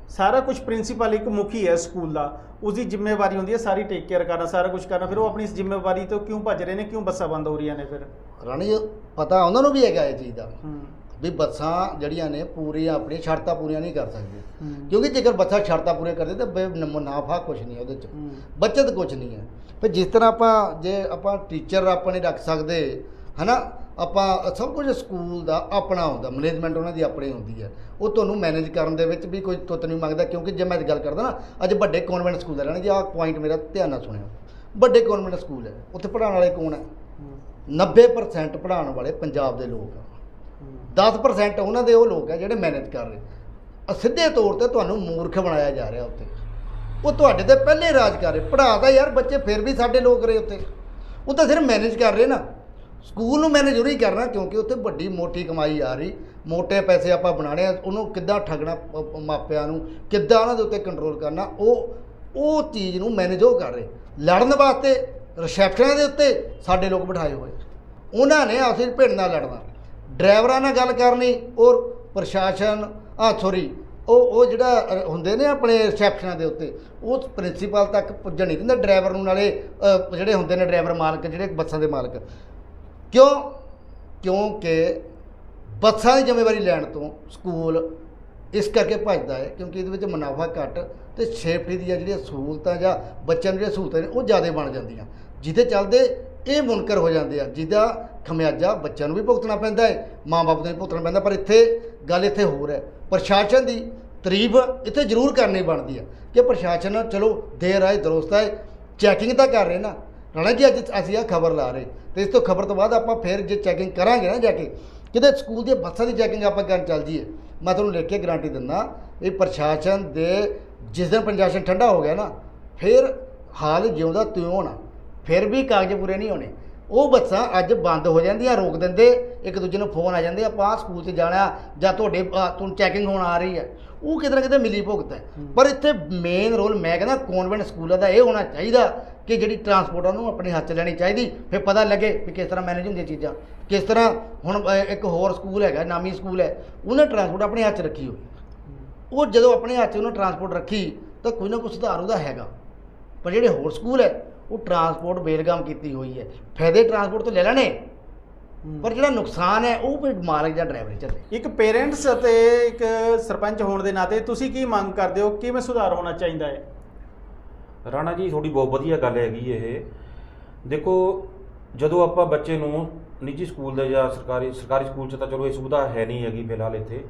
ਸਾਰਾ ਕੁਝ ਪ੍ਰਿੰਸੀਪਲ ਇੱਕ ਮੁਖੀ ਹੈ ਸਕੂਲ ਦਾ। ਉਸ ਦੀ ਜ਼ਿੰਮੇਵਾਰੀ ਹੁੰਦੀ ਹੈ ਸਾਰੀ ਟੇਕ ਕੇਅਰ ਕਰਨਾ ਸਾਰਾ ਕੁਝ ਕਰਨਾ। ਫਿਰ ਉਹ ਆਪਣੀ ਇਸ ਜ਼ਿੰਮੇਵਾਰੀ ਤੋਂ ਕਿਉਂ ਭੱਜ ਰਹੇ ਨੇ ਕਿਉਂ ਬੱਸਾਂ ਬੰਦ ਹੋ ਰਹੀਆਂ ਨੇ ਫਿਰ? ਰਾਣੀ ਪਤਾ ਉਹਨਾਂ ਨੂੰ ਵੀ ਹੈਗਾ ਇਹ ਚੀਜ਼ ਦਾ। ਵੀ ਬੱਸਾਂ ਜਿਹੜੀਆਂ ਨੇ ਪੂਰੀਆਂ ਆਪਣੀਆਂ ਸ਼ਰਤਾਂ ਪੂਰੀਆਂ ਨਹੀਂ ਕਰ ਸਕਦੀਆਂ। ਕਿਉਂਕਿ ਜੇਕਰ ਬੱਸਾਂ ਸ਼ਰਤਾਂ ਪੂਰੀਆਂ ਕਰਦੇ ਤਾਂ ਬੇ- ਮੁਨਾਫਾ ਕੁਝ ਨਹੀਂ ਉਹਦੇ ਚ। ਬਚਤ ਕੁਝ ਨਹੀਂ ਹੈ ਫਿਰ ਜਿਸ ਤਰ੍ਹਾਂ ਆਪਾਂ ਜੇ ਆਪਾਂ ਟੀਚਰ ਆਪਣੇ ਰੱਖ ਸਕਦੇ ਹਨਾ ਆਪਾਂ ਸਭ ਕੁਝ ਸਕੂਲ ਦਾ ਆਪਣਾ ਹੁੰਦਾ ਮੈਨੇਜਮੈਂਟ ਉਹਨਾਂ ਦੀ ਆਪਣੀ ਹੁੰਦੀ ਹੈ ਉਹ ਤੁਹਾਨੂੰ ਮੈਨੇਜ ਕਰਨ ਦੇ ਵਿੱਚ ਵੀ ਕੋਈ ਤੁੱਤ ਨਹੀਂ ਮੰਗਦਾ ਕਿਉਂਕਿ ਜੇ ਮੈਂ ਗੱਲ ਕਰਦਾ ਨਾ ਅੱਜ ਵੱਡੇ ਕਨਵੈਂਟ ਸਕੂਲ ਦਾ ਰਹਿਣਾ ਜੀ ਆਹ ਪੁਆਇੰਟ ਮੇਰਾ ਧਿਆਨ ਨਾਲ ਸੁਣਿਓ ਵੱਡੇ ਕਨਵੈਂਟ ਸਕੂਲ ਹੈ ਉੱਥੇ ਪੜ੍ਹਾਉਣ ਵਾਲੇ ਕੌਣ ਹੈ ਹੂੰ। 90% ਪੜ੍ਹਾਉਣ ਵਾਲੇ ਪੰਜਾਬ ਦੇ ਲੋਕ ਆ। 10% ਉਹਨਾਂ ਦੇ ਉਹ ਲੋਕ ਆ ਜਿਹੜੇ ਮੈਨੇਜ ਕਰ ਰਹੇ। ਅ ਸਿੱਧੇ ਤੌਰ ਤੇ ਤੁਹਾਨੂੰ ਮੂਰਖ ਬਣਾਇਆ ਜਾ ਰਿਹਾ ਉੱਥੇ। ਉਹ ਤੁਹਾਡੇ ਤੇ ਪਹਿਲੇ ਰਾਜ ਕਰ ਰਹੇ। ਪੜ੍ਹਾ ਤਾਂ ਯਾਰ ਬੱਚੇ ਫਿਰ ਵੀ ਸਾਡੇ ਲੋਕ ਰਹੇ ਉੱਥੇ। ਉਹ ਤਾਂ ਸਿਰਫ ਮੈਨੇਜ ਕਰ ਰਹੇ ਨਾ। ਸਕੂਲ ਨੂੰ ਮੈਨੇਜ ਉਹੀ ਕਰਨਾ ਕਿਉਂਕਿ ਉੱਥੇ ਵੱਡੀ ਮੋਟੀ ਕਮਾਈ ਆ ਰਹੀ। ਮੋਟੇ ਪੈਸੇ ਆਪਾਂ ਬਣਾਣੇ ਆ, ਉਹਨੂੰ ਕਿੱਦਾਂ ਠੱਗਣਾ ਪ- ਮਾਪਿਆਂ ਨੂੰ, ਕਿੱਦਾਂ ਉਹਨਾਂ ਦੇ ਉੱਤੇ ਕੰਟਰੋਲ ਕਰਨਾ, ਉਹ ਉਹ ਚੀਜ਼ ਨੂੰ ਮੈਨੇਜ ਉਹ ਕਰ ਰਹੇ। ਲੜਨ ਵਾਸਤੇ ਰਿਸੈਪਸ਼ਨਾਂ ਦੇ ਉੱਤੇ ਸਾਡੇ ਲੋਕ ਬਿਠਾਏ ਹੋਏ। ਉਹਨਾਂ ਨੇ ਆਪਸੇ ਭਿੰਡ ਨਾਲ ਲੜਨਾ। ਡਰਾਈਵਰਾਂ ਨਾਲ ਗੱਲ ਕਰਨੀ ਔਰ ਪ੍ਰਸ਼ਾਸਨ ਆ ਸੌਰੀ ਉਹ ਉਹ ਜਿਹੜਾ ਅ, ਹੁੰਦੇ ਨੇ ਆਪਣੇ ਰਿਸੈਪਸ਼ਨਾਂ ਦੇ ਉੱਤੇ ਉਹ ਪ੍ਰਿੰਸੀਪਲ ਤੱਕ ਪੁੱਜਣ ਨਹੀਂ ਦਿੰਦੇ ਡਰਾਈਵਰ ਨੂੰ ਨਾਲੇ ਜਿਹੜੇ ਹੁੰਦੇ ਨੇ ਡਰਾਈਵਰ ਮਾਲਕ ਜਿਹੜੇ ਬੱਸਾਂ ਦੇ ਮਾਲਕ। ਕਿਉਂ? ਕਿਉਂਕਿ ਬੱਸਾਂ ਦੀ ਜ਼ਿੰਮੇਵਾਰੀ ਲੈਣ ਤੋਂ ਸਕੂਲ ਇਸ ਕਰਕੇ ਭੱਜਦਾ ਹੈ ਕਿਉਂਕਿ ਇਹਦੇ ਵਿੱਚ ਮੁਨਾਫਾ ਘੱਟ ਤੇ ਸੇਫਟੀ ਦੀਆਂ ਜਿਹੜੀਆਂ ਸਹੂਲਤਾਂ ਜਾਂ ਬੱਚਿਆਂ ਨੂੰ ਜਿਹੜੀਆਂ ਸਹੂਲਤਾਂ ਨੇ ਉਹ ਜ਼ਿਆਦਾ ਬਣ ਜਾਂਦੀਆਂ। ਜਿਹਦੇ ਚੱਲਦੇ ਇਹ ਮੁਨਕਰ ਹੋ ਜਾਂਦੇ ਆ, ਜਿਹਦਾ ਖਮਿਆਜਾ ਬੱਚਿਆਂ ਨੂੰ ਵੀ ਭੁਗਤਣਾ ਪੈਂਦਾ ਹੈ, ਮਾਂ-ਬਾਪ ਨੂੰ ਵੀ ਭੁਗਤਣਾ ਪੈਂਦਾ, ਪਰ ਇੱਥੇ ਗੱਲ ਇੱਥੇ ਹੋਰ ਹੈ। ਪ੍ਰਸ਼ਾਸਨ ਦੀ ਤਾਰੀਫ ਇੱਥੇ ਜ਼ਰੂਰ ਕਰਨੀ ਬਣਦੀ ਹੈ ਕਿ ਪ੍ਰਸ਼ਾਸਨ, ਚਲੋ, ਦੇਰ ਆਏ, ਦਰੁਸਤ ਆਏ ਚੈਕਿੰਗ ਤਾਂ ਕਰ ਰਹੇ ਨਾ। ਰਾਣਾ ਜੀ ਅੱਜ ਅਸੀਂ ਆ ਖਬਰ ਲਾ ਰਹੇ, ਤੇ ਇਸ ਤੋਂ ਖਬਰ ਤੋਂ ਬਾਅਦ ਆਪਾਂ ਫਿਰ ਜੇ ਚੈਕਿੰਗ ਕਰਾਂਗੇ ਨਾ ਜਾ ਕੇ, ਕਿਤੇ ਸਕੂਲ ਦੀਆਂ ਬੱਸਾਂ ਦੀ ਚੈਕਿੰਗ ਆਪਾਂ ਕਰਨ ਚੱਲ ਜੀਏ ਮੈਂ ਤੁਹਾਨੂੰ ਲਿਖ ਕੇ ਗਾਰੰਟੀ ਦਿੰਦਾ ਇਹ ਪ੍ਰਸ਼ਾਸਨ ਦੇ, ਜਿਸ ਦਿਨ ਪ੍ਰਸ਼ਾਸਨ ਠੰਡਾ ਹੋ ਗਿਆ ਨਾ, ਫਿਰ ਹਾਲ ਜਿਉਂਦਾ ਤਿਉਂ ਹੋਣਾ। ਫਿਰ ਵੀ ਕਾਗਜ਼ ਪੂਰੇ ਨਹੀਂ ਹੋਣੇ। ਉਹ ਬੱਸਾਂ ਅੱਜ ਬੰਦ ਹੋ ਜਾਂਦੀਆਂ ਰੋਕ ਦਿੰਦੇ ਇੱਕ ਦੂਜੇ ਨੂੰ ਫੋਨ ਆ ਜਾਂਦੇ ਆਪਾਂ ਸਕੂਲ 'ਚ ਜਾਣਾ ਜਾਂ ਤੁਹਾਡੇ ਤੁਹਾਨੂੰ ਚੈਕਿੰਗ ਹੋਣ ਆ ਰਹੀ ਹੈ। ਉਹ ਕਿਤੇ ਨਾ ਕਿਤੇ ਮਿਲੀ ਭੁਗਤ ਹੈ। ਪਰ ਇੱਥੇ ਮੇਨ ਰੋਲ ਮੈਂ ਕਹਿੰਦਾ ਕਨਵੈਂਟ ਸਕੂਲਾਂ ਦਾ ਇਹ ਹੋਣਾ ਚਾਹੀਦਾ ਕਿ ਜਿਹੜੀ ਟਰਾਂਸਪੋਰਟ ਉਹਨੂੰ ਆਪਣੇ ਹੱਥ 'ਚ ਲੈਣੀ ਚਾਹੀਦੀ। ਫਿਰ ਪਤਾ ਲੱਗੇ ਵੀ ਕਿਸ ਤਰ੍ਹਾਂ ਮੈਨੇਜ ਹੁੰਦੀਆਂ ਚੀਜ਼ਾਂ। ਕਿਸ ਤਰ੍ਹਾਂ ਹੁਣ ਇੱਕ ਹੋਰ ਸਕੂਲ ਹੈਗਾ ਨਾਮੀ ਸਕੂਲ ਹੈ ਉਹਨੇ ਟਰਾਂਸਪੋਰਟ ਆਪਣੇ ਹੱਥ 'ਚ ਰੱਖੀ ਹੋਈ। ਉਹ ਜਦੋਂ ਆਪਣੇ ਹੱਥ 'ਚ ਉਹਨੇ ਟਰਾਂਸਪੋਰਟ ਰੱਖੀ ਤਾਂ ਕੋਈ ਨਾ ਕੋਈ ਸੁਧਾਰ ਉਹਦਾ ਹੈਗਾ। ਪਰ ਜਿਹੜੇ ਹੋਰ ਸਕੂਲ ਹੈ ਉਹ ਟਰਾਂਸਪੋਰਟ ਬੇਲਗਾਮ ਕੀਤੀ ਹੋਈ ਹੈ। ਫਾਇਦੇ ਟਰਾਂਸਪੋਰਟ ਤੋਂ ਲੈ ਲੈਣੇ। ਪਰ ਜਿਹੜਾ ਨੁਕਸਾਨ ਹੈ ਉਹ ਫਿਰ ਮਾਲਕ ਜਾਂ ਡਰਾਈਵਰ ਚੱਲੇ। ਇੱਕ ਪੇਰੈਂਟਸ ਅਤੇ ਇੱਕ ਸਰਪੰਚ ਹੋਣ ਦੇ ਨਾਤੇ ਤੁਸੀਂ ਕੀ ਮੰਗ ਕਰਦੇ ਹੋ? ਕਿਵੇਂ ਸੁਧਾਰ ਹੋਣਾ ਚਾਹੀਦਾ ਹੈ? ਰਾਣਾ ਜੀ ਤੁਹਾਡੀ ਬਹੁਤ ਵਧੀਆ ਗੱਲ ਹੈਗੀ ਇਹ। ਦੇਖੋ ਜਦੋਂ ਆਪਾਂ ਬੱਚੇ ਨੂੰ ਨਿੱਜੀ ਸਕੂਲ ਦੇ ਜਾਂ ਸਰਕਾਰੀ ਸਰਕਾਰੀ ਸਕੂਲ 'ਚ ਤਾਂ ਚਲੋ ਇਹ ਸੁਵਿਧਾ ਹੈ ਨਹੀਂ ਹੈਗੀ ਫਿਲਹਾਲ ਇੱਥੇ।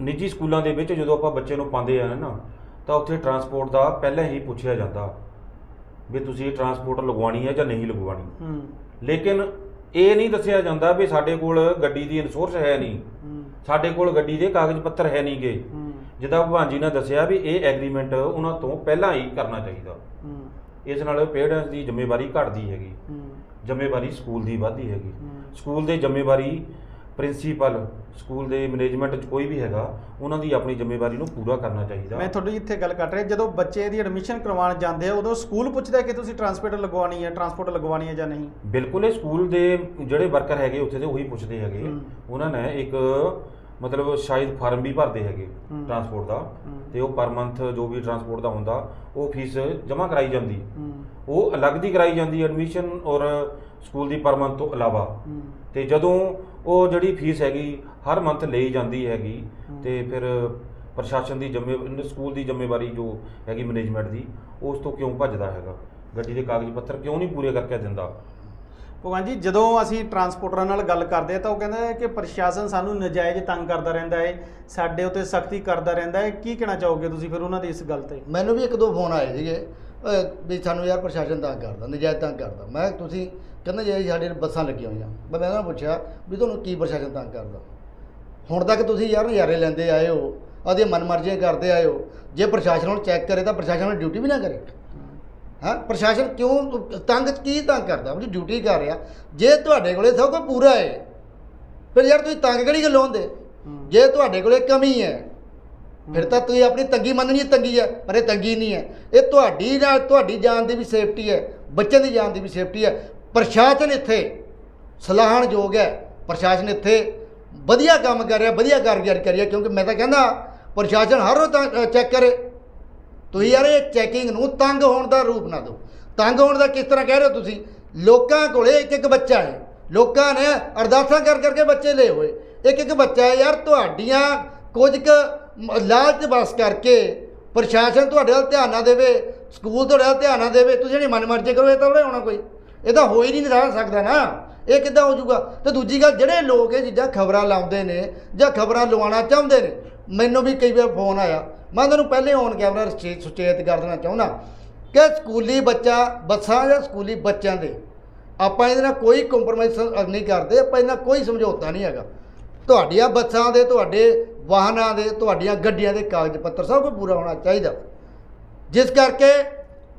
ਨਿੱਜੀ ਸਕੂਲਾਂ ਦੇ ਵਿੱਚ ਜਦੋਂ ਆਪਾਂ ਬੱਚੇ ਨੂੰ ਪਾਉਂਦੇ ਆ ਨਾ ਤਾਂ ਉੱਥੇ ਟਰਾਂਸਪੋਰਟ ਦਾ ਪਹਿਲਾਂ ਹੀ ਪੁੱਛਿਆ ਜਾਂਦਾ। ਵੀ ਤੁਸੀਂ ਟਰਾਂਸਪੋਰਟ ਲਗਵਾਉਣੀ ਹੈ ਜਾਂ ਨਹੀਂ ਲਗਵਾਉਣੀ। ਹੂੰ। ਲੇਕਿਨ ਇਹ ਨਹੀਂ ਦੱਸਿਆ ਜਾਂਦਾ ਵੀ ਸਾਡੇ ਕੋਲ ਗੱਡੀ ਦੀ ਇਨਸ਼ੋਰੈਂਸ ਹੈ ਨਹੀਂ। ਹੂੰ। ਸਾਡੇ ਕੋਲ ਗੱਡੀ ਦੇ ਕਾਗਜ਼ ਪੱਤਰ ਹੈ ਨਹੀਂਗੇ ਹੂੰ। ਜਿੱਦਾਂ ਭਗਵਾਨ ਜੀ ਨੇ ਦੱਸਿਆ ਵੀ ਇਹ ਐਗਰੀਮੈਂਟ ਉਹਨਾਂ ਤੋਂ ਪਹਿਲਾਂ ਹੀ ਕਰਨਾ ਚਾਹੀਦਾ। ਹੂੰ। ਇਸ ਨਾਲ ਪੇਰੈਂਟਸ ਦੀ ਜ਼ਿੰਮੇਵਾਰੀ ਘਟਦੀ ਹੈਗੀ। ਹੂੰ। ਜ਼ਿੰਮੇਵਾਰੀ ਸਕੂਲ ਦੀ ਵੱਧਦੀ ਹੈਗੀ। ਸਕੂਲ ਦੇ ਜ਼ਿੰਮੇਵਾਰੀ ਪ੍ਰਿੰਸੀਪਲ ਸਕੂਲ ਦੇ ਮੈਨੇਜਮੈਂਟ 'ਚ ਕੋਈ ਵੀ ਹੈਗਾ ਉਹਨਾਂ ਦੀ ਆਪਣੀ ਜ਼ਿੰਮੇਵਾਰੀ ਨੂੰ ਪੂਰਾ ਕਰਨਾ ਚਾਹੀਦਾ। ਮੈਂ ਤੁਹਾਡੀ ਇੱਥੇ ਗੱਲ ਕਰ ਰਿਹਾ ਜਦੋਂ ਬੱਚੇ ਦੀ ਐਡਮਿਸ਼ਨ ਕਰਵਾਉਣ ਜਾਂਦੇ ਆ ਉਦੋਂ ਸਕੂਲ ਪੁੱਛਦਾ ਕਿ ਤੁਸੀਂ ਟਰਾਂਸਪੋਰਟ ਲਗਵਾਉਣੀ ਹੈ ਟਰਾਂਸਪੋਰਟ ਲਗਵਾਉਣੀ ਹੈ ਜਾਂ ਨਹੀਂ? ਬਿਲਕੁਲ ਇਹ ਸਕੂਲ ਦੇ ਜਿਹੜੇ ਵਰਕਰ ਹੈਗੇ ਉੱਥੇ ਦੇ ਉਹੀ ਪੁੱਛਦੇ ਹੈਗੇ। ਉਹਨਾਂ ਨੇ ਇੱਕ ਮਤਲਬ ਸ਼ਾਇਦ ਫਾਰਮ ਵੀ ਭਰਦੇ ਹੈਗੇ। ਟਰਾਂਸਪੋਰਟ ਦਾ। ਤੇ ਉਹ ਪਰ ਮੰਥ ਜੋ ਵੀ ਟਰਾਂਸਪੋਰਟ ਦਾ ਹੁੰਦਾ ਉਹ ਫੀਸ ਜਮ੍ਹਾਂ ਕਰਾਈ ਜਾਂਦੀ। ਉਹ ਅਲੱਗ ਦੀ ਕਰਾਈ ਜਾਂਦੀ ਐਡਮਿਸ਼ਨ ਔਰ ਸਕੂਲ ਦੀ ਪਰ ਮੰਥ ਤੋਂ ਇਲਾਵਾ। ਤੇ ਜਦੋਂ ਉਹ ਜਿਹੜੀ ਫੀਸ ਹੈਗੀ ਹਰ ਮੰਥ ਲਈ ਜਾਂਦੀ ਹੈਗੀ। ਤੇ ਫਿਰ ਪ੍ਰਸ਼ਾਸਨ ਦੀ ਜ਼ਿੰਮੇ ਸਕੂਲ ਦੀ ਜ਼ਿੰਮੇਵਾਰੀ ਜੋ ਹੈਗੀ ਮੈਨੇਜਮੈਂਟ ਦੀ ਉਸ ਤੋਂ ਕਿਉਂ ਭੱਜਦਾ ਹੈਗਾ? ਗੱਡੀ ਦੇ ਕਾਗਜ਼ ਪੱਤਰ ਕਿਉਂ ਨਹੀਂ ਪੂਰੇ ਕਰਕੇ ਦਿੰਦਾ? ਭਗਵਾਨ ਜੀ ਜਦੋਂ ਅਸੀਂ ਟਰਾਂਸਪੋਰਟਰਾਂ ਨਾਲ ਗੱਲ ਕਰਦੇ ਆ ਤਾਂ ਉਹ ਕਹਿੰਦਾ ਹੈ ਕਿ ਪ੍ਰਸ਼ਾਸਨ ਸਾਨੂੰ ਨਜਾਇਜ਼ ਤੰਗ ਕਰਦਾ ਰਹਿੰਦਾ ਹੈ ਸਾਡੇ ਉੱਤੇ ਸਖਤੀ ਕਰਦਾ ਰਹਿੰਦਾ ਹੈ। ਕੀ ਕਹਿਣਾ ਚਾਹੋਗੇ ਤੁਸੀਂ ਫਿਰ ਉਹਨਾਂ ਦੀ ਇਸ ਗੱਲ ਤੇ? ਮੈਨੂੰ ਵੀ ਇੱਕ ਦੋ ਫੋਨ ਆਏ ਸੀਗੇ। ਵੀ ਸਾਨੂੰ ਯਾਰ ਪ੍ਰਸ਼ਾਸਨ ਤੰਗ ਕਰਦਾ ਨਜਾਇਜ਼ ਤੰਗ ਕਰਦਾ। ਮੈਂ ਤੁਸੀਂ ਕਹਿੰਦੇ ਜੇ ਸਾਡੇ ਬੱਸਾਂ ਲੱਗੀਆਂ ਹੋਈਆਂ ਮੈਂ ਉਹਨਾਂ ਨੂੰ ਪੁੱਛਿਆ ਵੀ ਤੁਹਾਨੂੰ ਕੀ ਪ੍ਰਸ਼ਾਸਨ ਤੰਗ ਕਰਦਾ? ਹੁਣ ਤੱਕ ਤੁਸੀਂ ਯਾਰ ਨਜ਼ਾਰੇ ਲੈਂਦੇ ਆਏ ਹੋ ਆਦੀ ਮਨਮਰਜ਼ੀਆਂ ਕਰਦੇ ਆਏ ਹੋ ਜੇ ਪ੍ਰਸ਼ਾਸਨ ਨੂੰ ਚੈੱਕ ਕਰੇ ਤਾਂ ਪ੍ਰਸ਼ਾਸਨ ਨੂੰ ਡਿਊਟੀ ਵੀ ਨਾ ਕਰੇ। ਹਾਂ? ਪ੍ਰਸ਼ਾਸਨ ਕਿਉਂ ਤੰਗ ਕੀ ਤੰਗ ਕਰਦਾ? ਆਪਣੀ ਡਿਊਟੀ ਕਰ ਰਿਹਾ। ਜੇ ਤੁਹਾਡੇ ਕੋਲੇ ਸਭ ਕੁਝ ਪੂਰਾ ਹੈ ਫਿਰ ਯਾਰ ਤੁਸੀਂ ਤੰਗ ਕਿਹੜੀ ਗੱਲੋਂ ਹੁੰਦੇ? ਹੂੰ। ਜੇ ਤੁਹਾਡੇ ਕੋਲੇ ਕਮੀ ਹੈ ਫਿਰ ਤਾਂ ਤੁਸੀਂ ਆਪਣੀ ਤੰਗੀ ਮੰਨਣੀ ਹੈ, ਤੰਗੀ ਹੈ, ਪਰ ਇਹ ਤੰਗੀ ਨਹੀਂ ਹੈ। ਇਹ ਤੁਹਾਡੀ ਨਾਲ ਤੁਹਾਡੀ ਜਾਨ ਦੀ ਵੀ ਸੇਫਟੀ ਹੈ, ਬੱਚਿਆਂ ਦੀ ਜਾਨ ਦੀ ਵੀ ਸੇਫਟੀ ਹੈ। ਪ੍ਰਸ਼ਾਸਨ ਇੱਥੇ ਸਲਾਹਣਯੋਗ ਹੈ। ਪ੍ਰਸ਼ਾਸਨ ਇੱਥੇ ਵਧੀਆ ਕੰਮ ਕਰ ਰਿਹਾ, ਵਧੀਆ ਕਾਰਗੁਜ਼ਾਰੀ ਕਰ ਰਿਹਾ, ਕਿਉਂਕਿ ਮੈਂ ਤਾਂ ਕਹਿੰਦਾ, ਪ੍ਰਸ਼ਾਸਨ ਹਰ ਰੋਜ਼ ਚੈੱਕ ਕਰੇ। ਤੁਸੀਂ ਯਾਰ ਇਹ ਚੈਕਿੰਗ ਨੂੰ ਤੰਗ ਹੋਣ ਦਾ ਰੂਪ ਨਾ ਦਿਓ। ਤੰਗ ਹੋਣ ਦਾ ਕਿਸ ਤਰ੍ਹਾਂ ਕਹਿ ਰਹੇ ਹੋ ਤੁਸੀਂ? ਲੋਕਾਂ ਕੋਲੇ ਇੱਕ ਇੱਕ ਬੱਚਾ ਹੈ। ਲੋਕਾਂ ਨੇ ਅਰਦਾਸਾਂ ਕਰ ਕਰਕੇ ਬੱਚੇ ਲਏ ਹੋਏ। ਇੱਕ ਇੱਕ ਬੱਚਾ ਹੈ, ਯਾਰ ਤੁਹਾਡੀਆਂ ਕੁਝ ਕੁ ਲਾਲਚ ਬਸ ਕਰਕੇ ਪ੍ਰਸ਼ਾਸਨ ਤੁਹਾਡੇ ਵੱਲ ਧਿਆਨ ਨਾ ਦੇਵੇ, ਸਕੂਲ ਤੁਹਾਡੇ ਵੱਲ ਧਿਆਨ ਨਾ ਦੇਵੇ, ਤੁਸੀਂ ਜਿਹੜੀ ਮਨਮਰਜ਼ੀ ਕਰੋ, ਇਹ ਤਾਂ ਉਹਨੇ ਹੋਣਾ ਕੋਈ। ਇਹ ਤਾਂ ਹੋ ਹੀ ਨਹੀਂ ਰਹਿ ਸਕਦਾ ਨਾ। ਇਹ ਕਿੱਦਾਂ ਹੋ ਜਾਊਗਾ? ਤੇ ਦੂਜੀ ਗੱਲ, ਜਿਹੜੇ ਲੋਕ ਇਹ ਚੀਜ਼ਾਂ ਖਬਰਾਂ ਲਾਉਂਦੇ ਨੇ ਜਾਂ ਖਬਰਾਂ ਲਵਾਉਣਾ ਚਾਹੁੰਦੇ ਨੇ, ਮੈਨੂੰ ਵੀ ਕਈ ਵਾਰ ਫੋਨ ਆਇਆ। ਮੈਂ ਤੁਹਾਨੂੰ ਪਹਿਲੇ ਔਨ ਕੈਮਰਾ ਸੁਚੇ- ਸੁਚੇਤ ਕਰ ਦੇਣਾ ਚਾਹੁੰਦਾ। ਕਿ ਸਕੂਲੀ ਬੱਚਾ, ਬੱਸਾਂ ਜਾਂ ਸਕੂਲੀ ਬੱਚਿਆਂ ਦੇ, ਆਪਾਂ ਇਹਦੇ ਨਾਲ ਕੋਈ ਕੰਪਰੋਮਾਈਜ਼ ਨਹੀਂ ਕਰਦੇ, ਆਪਾਂ ਇਹਨਾਂ ਕੋਈ ਸਮਝੌਤਾ ਨਹੀਂ ਹੈਗਾ। ਤੁਹਾਡੀਆਂ ਬੱਸਾਂ ਦੇ, ਤੁਹਾਡੇ ਵਾਹਨਾਂ ਦੇ, ਤੁਹਾਡੀਆਂ ਗੱਡੀਆਂ ਦੇ ਕਾਗਜ਼ ਪੱਤਰ ਸਭ ਕੁਝ ਪੂਰਾ ਹੋਣਾ ਚਾਹੀਦਾ। ਜਿਸ ਕਰਕੇ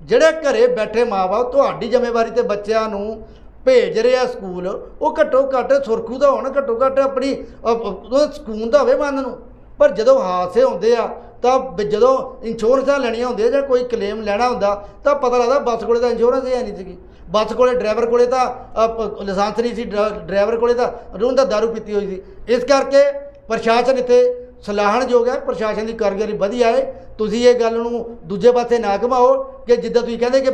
ਜਿਹੜੇ ਘਰੇ ਬੈਠੇ ਮਾਪੇ ਤੁਹਾਡੀ ਜ਼ਿੰਮੇਵਾਰੀ ਤੇ ਬੱਚਿਆਂ ਨੂੰ ਭੇਜ ਰਹੇ ਆ ਸਕੂਲ, ਉਹ ਘੱਟੋ ਘੱਟ ਸੁਰਖੂ ਦਾ ਹੋਣ, ਘੱਟੋ ਘੱਟ ਆਪਣੀ ਉਹ ਸਕੂਨ ਦਾ ਹੋਵੇ ਮਨ ਨੂੰ। ਪਰ ਜਦੋਂ ਹਾਦਸੇ ਹੁੰਦੇ ਆ, ਤਾਂ ਜਦੋਂ ਇੰਸ਼ੋਰੈਂਸਾਂ ਲੈਣੀਆਂ ਹੁੰਦੀਆਂ ਜਾਂ ਕੋਈ ਕਲੇਮ ਲੈਣਾ ਹੁੰਦਾ, ਤਾਂ ਪਤਾ ਲੱਗਦਾ ਬੱਸ ਕੋਲੇ ਤਾਂ ਇੰਸ਼ੋਰੈਂਸ ਹੀ ਹੈ ਨਹੀਂ ਸੀਗੀ। ਬੱਸ ਕੋਲੇ ਡਰਾਈਵਰ ਕੋਲੇ ਤਾਂ ਅ, ਲਾਇਸੈਂਸ ਨਹੀਂ ਸੀ ਡਰਾ- ਡਰਾਈਵਰ ਕੋਲੇ ਤਾਂ ਉਹਨੂੰ ਤਾਂ ਦਾਰੂ ਪੀਤੀ ਹੋਈ ਸੀ। ਇਸ ਕਰਕੇ ਪ੍ਰਸ਼ਾਸਨ ਇੱਥੇ ਸਲਾਹਣਯੋਗ ਹੈ ਪ੍ਰਸ਼ਾਸਨ ਦੀ ਕਾਰਗਰੀ ਵਧੀਆ ਹੈ। ਤੁਸੀਂ ਇਹ ਗੱਲ ਨੂੰ ਦੂਜੇ ਪਾਸੇ ਨਾ ਘਮਾਓ ਕਿ ਜਿੱਦਾਂ ਤੁਸੀਂ ਕਹਿੰਦੇ ਕਿ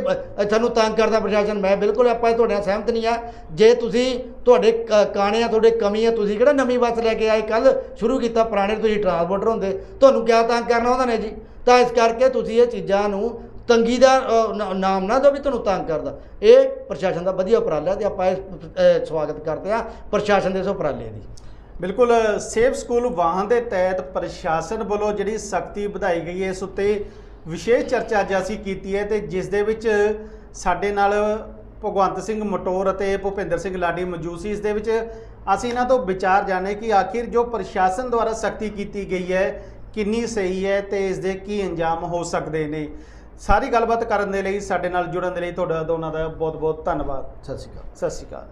ਸਾਨੂੰ ਤੰਗ ਕਰਦਾ ਪ੍ਰਸ਼ਾਸਨ ਮੈਂ ਬਿਲਕੁਲ ਆਪਾਂ ਤੁਹਾਡੇ ਨਾਲ ਸਹਿਮਤ ਨਹੀਂ ਆ ਜੇ ਤੁਸੀਂ ਤੁਹਾਡੇ ਕ- ਕਾਣੇ ਆ ਤੁਹਾਡੇ ਕਮੀ ਆ ਤੁਸੀਂ ਕਿਹੜਾ ਨਵੀਂ ਬੱਸ ਲੈ ਕੇ ਆਏ? ਕੱਲ ਸ਼ੁਰੂ ਕੀਤਾ ਪੁਰਾਣੇ ਤੁਸੀਂ ਟਰਾਂਸਪੋਰਟਰ ਹੁੰਦੇ। ਤੁਹਾਨੂੰ ਕਿਆ ਤੰਗ ਕਰਨਾ ਉਹਨਾਂ ਨੇ ਜੀ? ਤਾਂ ਇਸ ਕਰਕੇ ਤੁਸੀਂ ਇਹ ਚੀਜ਼ਾਂ ਨੂੰ ਤੰਗੀ ਦਾ ਨਾਮ ਨਾ ਦਿਓ ਵੀ ਤੁਹਾਨੂੰ ਤੰਗ ਕਰਦਾ। ਇਹ ਪ੍ਰਸ਼ਾਸਨ ਦਾ ਵਧੀਆ ਉਪਰਾਲਾ ਤੇ ਆਪਾਂ ਇਹ ਸਵਾਗਤ ਕਰਦੇ ਆ ਪ੍ਰਸ਼ਾਸਨ ਦੇ ਇਸ ਉਪਰਾਲੇ ਦੀ। ਬਿਲਕੁਲ, ਸੇਫ ਸਕੂਲ ਵਾਹਨ ਦੇ ਤਹਿਤ ਪ੍ਰਸ਼ਾਸਨ ਵੱਲੋਂ ਜਿਹੜੀ ਸਖਤੀ ਵਧਾਈ ਗਈ ਹੈ, ਇਸ ਉੱਤੇ ਵਿਸ਼ੇਸ਼ ਚਰਚਾ ਅੱਜ ਅਸੀਂ ਕੀਤੀ ਹੈ ਤੇ ਜਿਸ ਦੇ ਵਿੱਚ ਸਾਡੇ ਨਾਲ ਭਗਵੰਤ ਸਿੰਘ ਮਟੋਰ ਅਤੇ ਭੁਪਿੰਦਰ ਸਿੰਘ ਲਾਡੀ ਮੌਜੂਦ ਸੀ। ਇਸ ਦੇ ਵਿੱਚ ਅਸੀਂ ਇਹਨਾਂ ਤੋਂ ਵਿਚਾਰ ਜਾਣੇ ਕਿ ਆਖਿਰ ਜੋ ਪ੍ਰਸ਼ਾਸਨ ਦੁਆਰਾ ਸਖਤੀ ਕੀਤੀ ਗਈ ਹੈ, ਕਿੰਨੀ ਸਹੀ ਹੈ ਤੇ ਇਸ ਦੇ ਕੀ ਅੰਜਾਮ ਹੋ ਸਕਦੇ ਨੇ। ਸਾਰੀ ਗੱਲਬਾਤ ਕਰਨ ਦੇ ਲਈ ਸਾਡੇ ਨਾਲ ਜੁੜਨ ਦੇ ਲਈ ਤੁਹਾਡਾ ਦੋਨਾਂ ਦਾ ਬਹੁਤ ਬਹੁਤ ਧੰਨਵਾਦ। ਸਤਿ ਸ਼੍ਰੀ ਅਕਾਲ। ਸਤਿ ਸ਼੍ਰੀ ਅਕਾਲ।